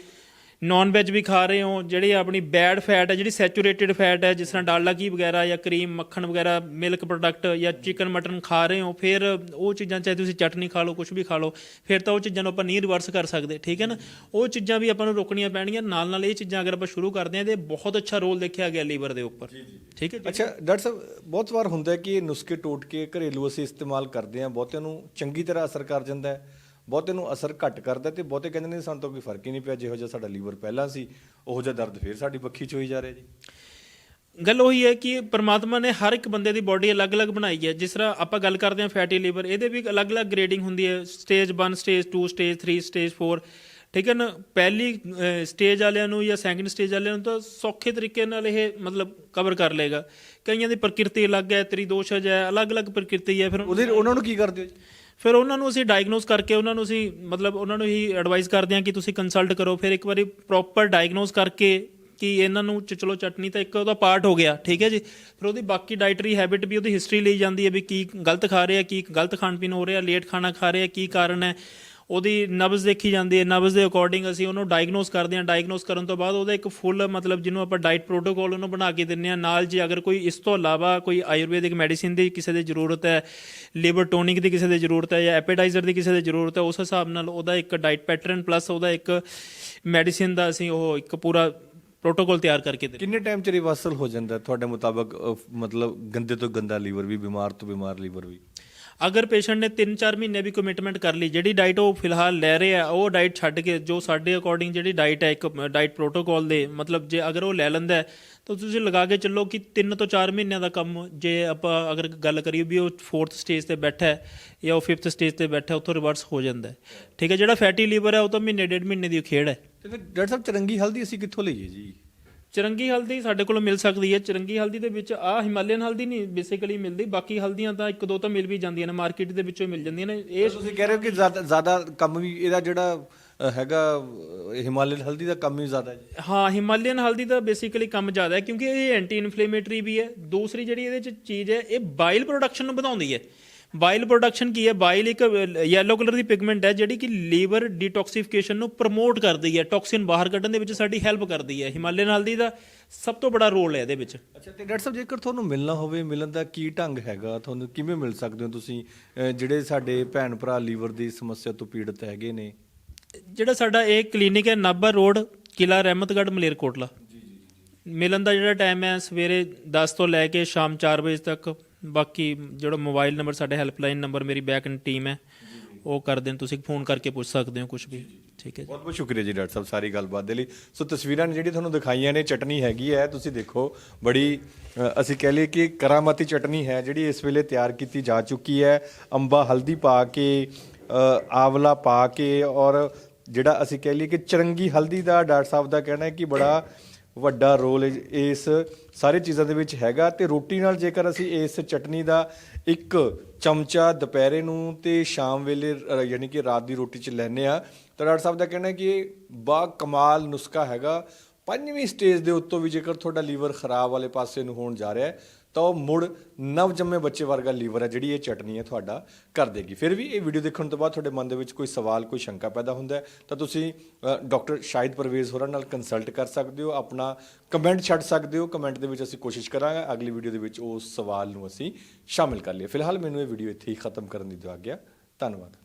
ਨਾਨ ਵੈਜ ਵੀ ਖਾ ਰਹੇ ਹੋ ਜਿਹੜੀ ਆਪਣੀ ਬੈਡ ਫੈਟ ਹੈ ਜਿਹੜੀ ਸੈਚੂਰੇਟਿਡ ਫੈਟ ਹੈ ਜਿਸ ਤਰ੍ਹਾਂ ਡਾਲਡਾ ਘੀ ਵਗੈਰਾ ਜਾਂ ਕਰੀਮ ਮੱਖਣ ਵਗੈਰਾ ਮਿਲਕ ਪ੍ਰੋਡਕਟ ਜਾਂ ਚਿਕਨ ਮਟਨ ਖਾ ਰਹੇ ਹੋ ਫਿਰ ਉਹ ਚੀਜ਼ਾਂ ਚਾਹੇ ਤੁਸੀਂ ਚਟਨੀ ਖਾ ਲਓ ਕੁਝ ਵੀ ਖਾ ਲਓ ਫਿਰ ਤਾਂ ਉਹ ਚੀਜ਼ਾਂ ਨੂੰ ਆਪਾਂ ਨਹੀਂ ਰਿਵਰਸ ਕਰ ਸਕਦੇ ਠੀਕ ਹੈ ਨਾ? ਉਹ ਚੀਜ਼ਾਂ ਵੀ ਆਪਾਂ ਨੂੰ ਰੋਕਣੀਆਂ ਪੈਣਗੀਆਂ ਨਾਲ ਨਾਲ ਇਹ ਚੀਜ਼ਾਂ ਅਗਰ ਆਪਾਂ ਸ਼ੁਰੂ ਕਰਦੇ ਹਾਂ ਤੇ ਬਹੁਤ ਅੱਛਾ ਰੋਲ ਦੇਖਿਆ ਗਿਆ ਲੀਵਰ ਦੇ ਉੱਪਰ ਠੀਕ ਹੈ ਜੀ? ਅੱਛਾ ਡਾਕਟਰ ਸਾਹਿਬ ਬਹੁਤ ਵਾਰ ਹੁੰਦਾ ਹੈ ਕਿ ਇਹ ਨੁਸਖੇ ਟੋਟ ਕੇ ਘਰੇਲੂ ਅਸੀਂ ਇਸਤੇਮਾਲ ਕਰਦੇ ਹਾਂ ਬਹੁਤਿਆਂ ਨੂੰ ਚੰਗੀ ਤਰ੍ਹਾਂ ਅਸਰ ਕਰ ਜਾਂਦਾ ਹੈ। ਬਹੁਤੇ ਨੂੰ ਅਸਰ ਘੱਟ ਕਰਦਾ ਤੇ ਬਹੁਤੇ ਕਹਿੰਦੇ ਨੇ ਸਾਨੂੰ ਤਾਂ ਕੋਈ ਫ਼ਰਕ ਹੀ ਨਹੀਂ ਪਿਆ, ਜਿਹੋ ਜਿਹਾ ਸਾਡਾ ਲੀਵਰ ਪਹਿਲਾਂ ਸੀ, ਉਹੋ ਜਿਹਾ ਦਰਦ ਫੇਰ ਸਾਡੀ ਪੱਖੀ ਚ ਹੋਈ ਜਾ ਰਿਹਾ ਜੀ। ਗੱਲ ਉਹੀ ਹੈ ਕਿ ਪਰਮਾਤਮਾ ਨੇ ਹਰ ਇੱਕ ਬੰਦੇ ਦੀ ਬਾਡੀ ਅਲੱਗ-ਅਲੱਗ ਬਣਾਈ ਹੈ। ਜਿਸ ਤਰ੍ਹਾਂ ਆਪਾਂ ਗੱਲ ਕਰਦੇ ਹਾਂ ਫੈਟੀ ਲੀਵਰ ਇਹਦੇ ਵੀ ਅਲੱਗ-ਅਲੱਗ ਗ੍ਰੇਡਿੰਗ ਹੁੰਦੀ ਹੈ। ਸਟੇਜ 1 ਸਟੇਜ 2 ਸਟੇਜ 3 ਸਟੇਜ 4 ਠੀਕ ਹੈ ਨਾ? ਪਹਿਲੀ ਸਟੇਜ ਵਾਲਿਆਂ ਨੂੰ ਜਾਂ ਸੈਕੰਡ ਸਟੇਜ ਵਾਲਿਆਂ ਨੂੰ ਤਾਂ ਸੌਖੇ ਤਰੀਕੇ ਨਾਲ ਇਹ ਮਤਲਬ ਕਵਰ ਕਰ ਲੇਗਾ ਕਈਆਂ ਦੀ ਪ੍ਰਕਿਰਤੀ ਅਲੱਗ ਹੈ ਤ੍ਰਿਦੋਸ਼ਜ ਹੈ ਅਲੱਗ-ਅਲੱਗ ਪ੍ਰਕਿਰਤੀ ਹੈ ਫਿਰ ਉਹਦੇ ਉਹਨਾਂ ਨੂੰ ਕੀ ਕਰਦੇ ਹੋ ਜੀ? ਫਿਰ ਉਹਨਾਂ ਨੂੰ ਅਸੀਂ ਡਾਇਗਨੋਸ ਕਰਕੇ ਉਹਨਾਂ ਨੂੰ ਅਸੀਂ ਮਤਲਬ ਉਹਨਾਂ ਨੂੰ ਹੀ ਐਡਵਾਈਸ ਕਰਦੇ ਹਾਂ ਕਿ ਤੁਸੀਂ ਕੰਸਲਟ ਕਰੋ। ਫਿਰ ਇੱਕ ਵਾਰੀ ਪ੍ਰੋਪਰ ਡਾਇਗਨੋਸ ਕਰਕੇ ਕਿ ਇਹਨਾਂ ਨੂੰ ਚਲੋ ਚਟਨੀ ਤਾਂ ਇੱਕ ਉਹਦਾ ਪਾਰਟ ਹੋ ਗਿਆ ਠੀਕ ਹੈ ਜੀ। ਫਿਰ ਉਹਦੀ ਬਾਕੀ ਡਾਈਟਰੀ ਹੈਬਿਟ ਵੀ ਉਹਦੀ ਹਿਸਟਰੀ ਲਈ ਜਾਂਦੀ ਹੈ ਵੀ ਕੀ ਗਲਤ ਖਾ ਰਿਹਾ ਕੀ ਗਲਤ ਖਾਣ ਪੀਣ ਹੋ ਰਿਹਾ ਲੇਟ ਖਾਣਾ ਖਾ ਰਿਹਾ ਕੀ ਕਾਰਨ ਹੈ। ਉਹਦੀ ਨਬਜ਼ ਦੇਖੀ ਜਾਂਦੀ ਹੈ, ਨਬਜ਼ ਦੇ ਅਕੋਰਡਿੰਗ ਅਸੀਂ ਉਹਨੂੰ ਡਾਇਗਨੋਸ ਕਰਦੇ ਹਾਂ। ਡਾਇਗਨੋਸ ਕਰਨ ਤੋਂ ਬਾਅਦ ਉਹਦਾ ਇੱਕ ਫੁੱਲ ਮਤਲਬ ਜਿਹਨੂੰ ਆਪਾਂ ਡਾਈਟ ਪ੍ਰੋਟੋਕੋਲ ਉਹਨੂੰ ਬਣਾ ਕੇ ਦਿੰਨੇ ਆ ਨਾਲ ਜੇ ਅਗਰ ਕੋਈ ਇਸ ਤੋਂ ਇਲਾਵਾ ਕੋਈ ਆਯੁਰਵੈਦਿਕ ਮੈਡੀਸਿਨ ਦੀ ਕਿਸੇ ਦੀ ਜ਼ਰੂਰਤ ਹੈ ਲੀਵਰ ਟੋਨਿਕ ਦੀ ਕਿਸੇ ਦੀ ਜ਼ਰੂਰਤ ਹੈ ਜਾਂ ਐਪੇਟਾਈਜ਼ਰ ਦੀ ਕਿਸੇ ਦੀ ਜ਼ਰੂਰਤ ਹੈ, ਉਸ ਹਿਸਾਬ ਨਾਲ ਉਹਦਾ ਇੱਕ ਡਾਈਟ ਪੈਟਰਨ ਪਲੱਸ ਉਹਦਾ ਇੱਕ ਮੈਡੀਸਿਨ ਦਾ ਅਸੀਂ ਉਹ ਇੱਕ ਪੂਰਾ ਪ੍ਰੋਟੋਕੋਲ ਤਿਆਰ ਕਰਕੇ ਦਿੰਦੇ ਕਿੰਨੇ ਟਾਈਮ ਚ ਰਿਵਰਸਲ ਹੋ ਜਾਂਦਾ ਤੁਹਾਡੇ ਮੁਤਾਬਕ ਮਤਲਬ ਗੰਦੇ ਤੋਂ ਗੰਦਾ ਲੀਵਰ ਵੀ, ਬਿਮਾਰ ਤੋਂ ਬਿਮਾਰ ਲੀਵਰ ਵੀ? ਅਗਰ ਪੇਸ਼ੈਂਟ ਨੇ 3-4 ਮਹੀਨੇ ਵੀ ਕਮਿਟਮੈਂਟ ਕਰ ਲਈ, ਜਿਹੜੀ ਡਾਈਟ ਉਹ ਫਿਲਹਾਲ ਲੈ ਰਹੇ ਆ, ਉਹ ਡਾਈਟ ਛੱਡ ਕੇ, ਜੋ ਸਾਡੇ ਅਕੋਰਡਿੰਗ ਜਿਹੜੀ ਡਾਈਟ ਹੈ, ਇੱਕ ਡਾਈਟ ਪ੍ਰੋਟੋਕਾਲ ਦੇ, ਮਤਲਬ ਜੇ ਅਗਰ ਉਹ ਲੈ ਲੈਂਦਾ ਤਾਂ ਤੁਸੀਂ ਲਗਾ ਕੇ ਚੱਲੋ ਕਿ 3 ਤੋਂ 4 ਮਹੀਨਿਆਂ ਦਾ ਕੰਮ, ਜੇ ਆਪਾਂ ਅਗਰ ਗੱਲ ਕਰੀਏ ਵੀ ਉਹ 4th ਸਟੇਜ ਤੇ ਬੈਠਾ ਹੈ ਜਾਂ ਉਹ 5th ਸਟੇਜ ਤੇ ਬੈਠਾ, ਉੱਥੋਂ ਰਿਵਰਸ ਹੋ ਜਾਂਦਾ ਠੀਕ ਹੈ, ਜਿਹੜਾ ਫੈਟੀ ਲੀਵਰ ਹੈ, ਉਹ ਤਾਂ ਮਹੀਨੇ, ਡੇਢ ਮਹੀਨੇ ਦੀ ਖੇਡ ਹੈ। ਤੇ ਫਿਰ ਡਾਕਟਰ ਸਾਹਿਬ, ਚਰੰਗੀ ਹਲਦੀ ਅਸੀਂ ਕਿੱਥੋਂ ਲਈਏ ਜੀ? ਚਰੰਗੀ ਹਲਦੀ ਸਾਡੇ ਕੋਲ ਮਿਲ ਸਕਦੀ ਹੈ। ਚਰੰਗੀ ਹਲਦੀ ਦੇ ਵਿੱਚ ਆ ਹਿਮਾਲਯਨ ਹਲਦੀ ਨਹੀਂ ਬੇਸਿਕਲੀ ਮਿਲਦੀ। ਬਾਕੀ ਹਲਦੀਆਂ ਤਾਂ ਇੱਕ ਦੋ ਤਾਂ ਮਿਲ ਵੀ ਜਾਂਦੀਆਂ ਨੇ ਮਾਰਕੀਟ ਦੇ ਵਿੱਚੋਂ ਮਿਲ ਜਾਂਦੀਆਂ ਨੇ। ਇਹ ਤੁਸੀਂ ਕਹਿ ਰਹੇ ਹੋ ਕਿ ਜ਼ਿਆਦਾ ਜ਼ਿਆਦਾ ਕੰਮ ਵੀ ਇਹਦਾ ਜਿਹੜਾ ਹੈਗਾ ਹਿਮਾਲਯਨ ਹਲਦੀ ਦਾ ਕੰਮ ਵੀ ਜ਼ਿਆਦਾ ਹੈ ਹਾਂ ਹਿਮਾਲਯਨ ਹਲਦੀ ਦਾ ਬੇਸਿਕਲੀ ਕੰਮ ਜ਼ਿਆਦਾ ਹੈ ਕਿਉਂਕਿ ਇਹ ਐਂਟੀ ਇਨਫਲੇਮੇਟਰੀ ਵੀ ਹੈ। ਦੂਸਰੀ ਜਿਹੜੀ ਇਹਦੇ ਚ ਚੀਜ਼ ਹੈ ਇਹ ਬਾਈਲ ਪ੍ਰੋਡਕਸ਼ਨ ਨੂੰ ਵਧਾਉਂਦੀ ਹੈ। ਬਾਈਲ ਪ੍ਰੋਡਕਸ਼ਨ ਕੀ ਹੈ? ਬਾਈਲ ਇੱਕ ਯੈਲੋ ਕਲਰ ਦੀ ਪਿਗਮੈਂਟ ਹੈ ਜਿਹੜੀ ਕਿ ਲੀਵਰ ਡੀਟੌਕਸੀਫਿਕੇਸ਼ਨ ਨੂੰ ਪ੍ਰਮੋਟ ਕਰਦੀ ਹੈ ਟੌਕਸਿਨ ਬਾਹਰ ਕੱਢਣ ਦੇ ਵਿੱਚ ਸਾਡੀ ਹੈਲਪ ਕਰਦੀ ਹੈ। ਹਿਮਾਲਯਨ ਹਲਦੀ ਦਾ ਸਭ ਤੋਂ ਬੜਾ ਰੋਲ ਹੈ ਇਹਦੇ ਵਿੱਚ। ਅੱਛਾ ਤੇ ਡਾਕਟਰ ਸਾਹਿਬ ਜੇਕਰ ਤੁਹਾਨੂੰ ਮਿਲਣਾ ਹੋਵੇ ਮਿਲਣ ਦਾ ਕੀ ਢੰਗ ਹੈਗਾ? ਤੁਹਾਨੂੰ ਕਿਵੇਂ ਮਿਲ ਸਕਦੇ ਹੋ ਤੁਸੀਂ? ਜਿਹੜੇ ਸਾਡੇ ਭੈਣ ਭਰਾ ਲੀਵਰ ਦੀ ਸਮੱਸਿਆ ਤੋਂ ਪੀੜਤ ਹੈਗੇ ਨੇ? ਜਿਹੜਾ ਸਾਡਾ ਇਹ ਕਲੀਨਿਕ ਹੈ ਨਾਭਾ ਰੋਡ ਕਿਲਾ ਰਹਿਮਤਗੜ੍ਹ ਮਲੇਰਕੋਟਲਾ। ਮਿਲਣ ਦਾ ਜਿਹੜਾ ਟਾਈਮ ਹੈ ਸਵੇਰੇ 10 ਤੋਂ ਲੈ ਕੇ ਸ਼ਾਮ 4 ਵਜੇ ਤੱਕ ਬਾਕੀ ਜਿਹੜਾ ਮੋਬਾਈਲ ਨੰਬਰ ਸਾਡੇ ਹੈਲਪਲਾਈਨ ਨੰਬਰ ਮੇਰੀ ਬੈਕ ਐਂਡ ਟੀਮ ਹੈ ਉਹ ਕਰ ਦੇਣ ਤੁਸੀਂ ਫੋਨ ਕਰਕੇ ਪੁੱਛ ਸਕਦੇ ਹੋ ਕੁਝ ਵੀ। ਠੀਕ ਹੈ ਬਹੁਤ ਬਹੁਤ ਸ਼ੁਕਰੀਆ ਜੀ ਡਾਕਟਰ ਸਾਹਿਬ ਸਾਰੀ ਗੱਲਬਾਤ ਦੇ ਲਈ। ਸੋ ਤਸਵੀਰਾਂ ਨੇ ਜਿਹੜੀ ਤੁਹਾਨੂੰ ਦਿਖਾਈਆਂ ਨੇ ਚਟਨੀ ਹੈਗੀ ਹੈ ਤੁਸੀਂ ਦੇਖੋ ਬੜੀ ਅ, ਅਸੀਂ ਕਹਿ ਲਈਏ ਕਿ ਕਰਾਮਾਤੀ ਚਟਨੀ ਹੈ ਜਿਹੜੀ ਇਸ ਵੇਲੇ ਤਿਆਰ ਕੀਤੀ ਜਾ ਚੁੱਕੀ ਹੈ। ਅੰਬਾ ਹਲਦੀ ਪਾ ਕੇ ਅ, ਆਵਲਾ ਪਾ ਕੇ ਔਰ ਜਿਹੜਾ ਅਸੀਂ ਕਹਿ ਲਈਏ ਕਿ ਚਰੰਗੀ ਹਲਦੀ ਦਾ ਡਾਕਟਰ ਸਾਹਿਬ ਦਾ ਕਹਿਣਾ ਹੈ ਕਿ ਬੜਾ ਵੱਡਾ ਰੋਲ ਇਸ- ਸਾਰੇ ਚੀਜ਼ਾਂ ਦੇ ਵਿੱਚ ਹੈਗਾ ਤੇ ਰੋਟੀ ਨਾਲ ਜੇਕਰ ਅਸੀਂ ਇਸ ਚਟਨੀ ਦਾ ਇੱਕ ਚਮਚਾ ਦੁਪਹਿਰੇ ਨੂੰ ਤੇ ਸ਼ਾਮ ਵੇਲੇ ਯਾਨੀ ਕਿ ਰਾਤ ਦੀ ਰੋਟੀ 'ਚ ਲੈਨੇ ਆ ਤਾਂ ਡਾਕਟਰ ਸਾਹਿਬ ਦਾ ਕਹਿਣਾ ਹੈ ਕਿ ਇਹ ਬਾ ਕਮਾਲ ਨੁਸਖਾ ਹੈਗਾ। ਪੰਜਵੀਂ ਸਟੇਜ ਦੇ ਉੱਤੋਂ ਵੀ ਜੇਕਰ ਤੁਹਾਡਾ ਲੀਵਰ ਖਰਾਬ ਵਾਲੇ ਪਾਸੇ ਨੂੰ ਹੋਣ ਜਾ ਰਿਹਾ ਹੈ ਤਾਂ ਉਹ ਮੁੜ ਨਵਜੰਮੇ ਬੱਚੇ ਵਰਗਾ ਲੀਵਰ ਹੈ, ਜਿਹੜੀ ਇਹ ਚਟਨੀ ਹੈ ਤੁਹਾਡਾ ਕਰ ਦੇਗੀ। ਫਿਰ ਵੀ ਇਹ ਵੀਡੀਓ ਦੇਖਣ ਤੋਂ ਬਾਅਦ ਤੁਹਾਡੇ ਮਨ ਦੇ ਵਿੱਚ ਕੋਈ ਸਵਾਲ, ਕੋਈ ਸ਼ੰਕਾ ਪੈਦਾ ਹੁੰਦਾ ਤਾਂ ਤੁਸੀਂ ਡਾਕਟਰ ਸ਼ਾਹਿਦ ਪਰਵੇਜ਼ ਹੋਰਾਂ ਨਾਲ ਕੰਸਲਟ ਕਰ ਸਕਦੇ ਹੋ, ਆਪਣਾ ਕਮੈਂਟ ਛੱਡ ਸਕਦੇ ਹੋ। ਕਮੈਂਟ ਦੇ ਵਿੱਚ ਅਸੀਂ ਕੋਸ਼ਿਸ਼ ਕਰਾਂਗੇ, ਅਗਲੀ ਵੀਡੀਓ ਦੇ ਵਿੱਚ ਉਸ ਸਵਾਲ ਨੂੰ ਅਸੀਂ ਸ਼ਾਮਿਲ ਕਰ ਲਈਏ। ਫਿਲਹਾਲ ਮੈਨੂੰ ਇਹ ਵੀਡੀਓ ਇੱਥੇ ਹੀ ਖਤਮ ਕਰਨ ਦੀ ਦਿਓ ਆਗਿਆ ਧੰਨਵਾਦ।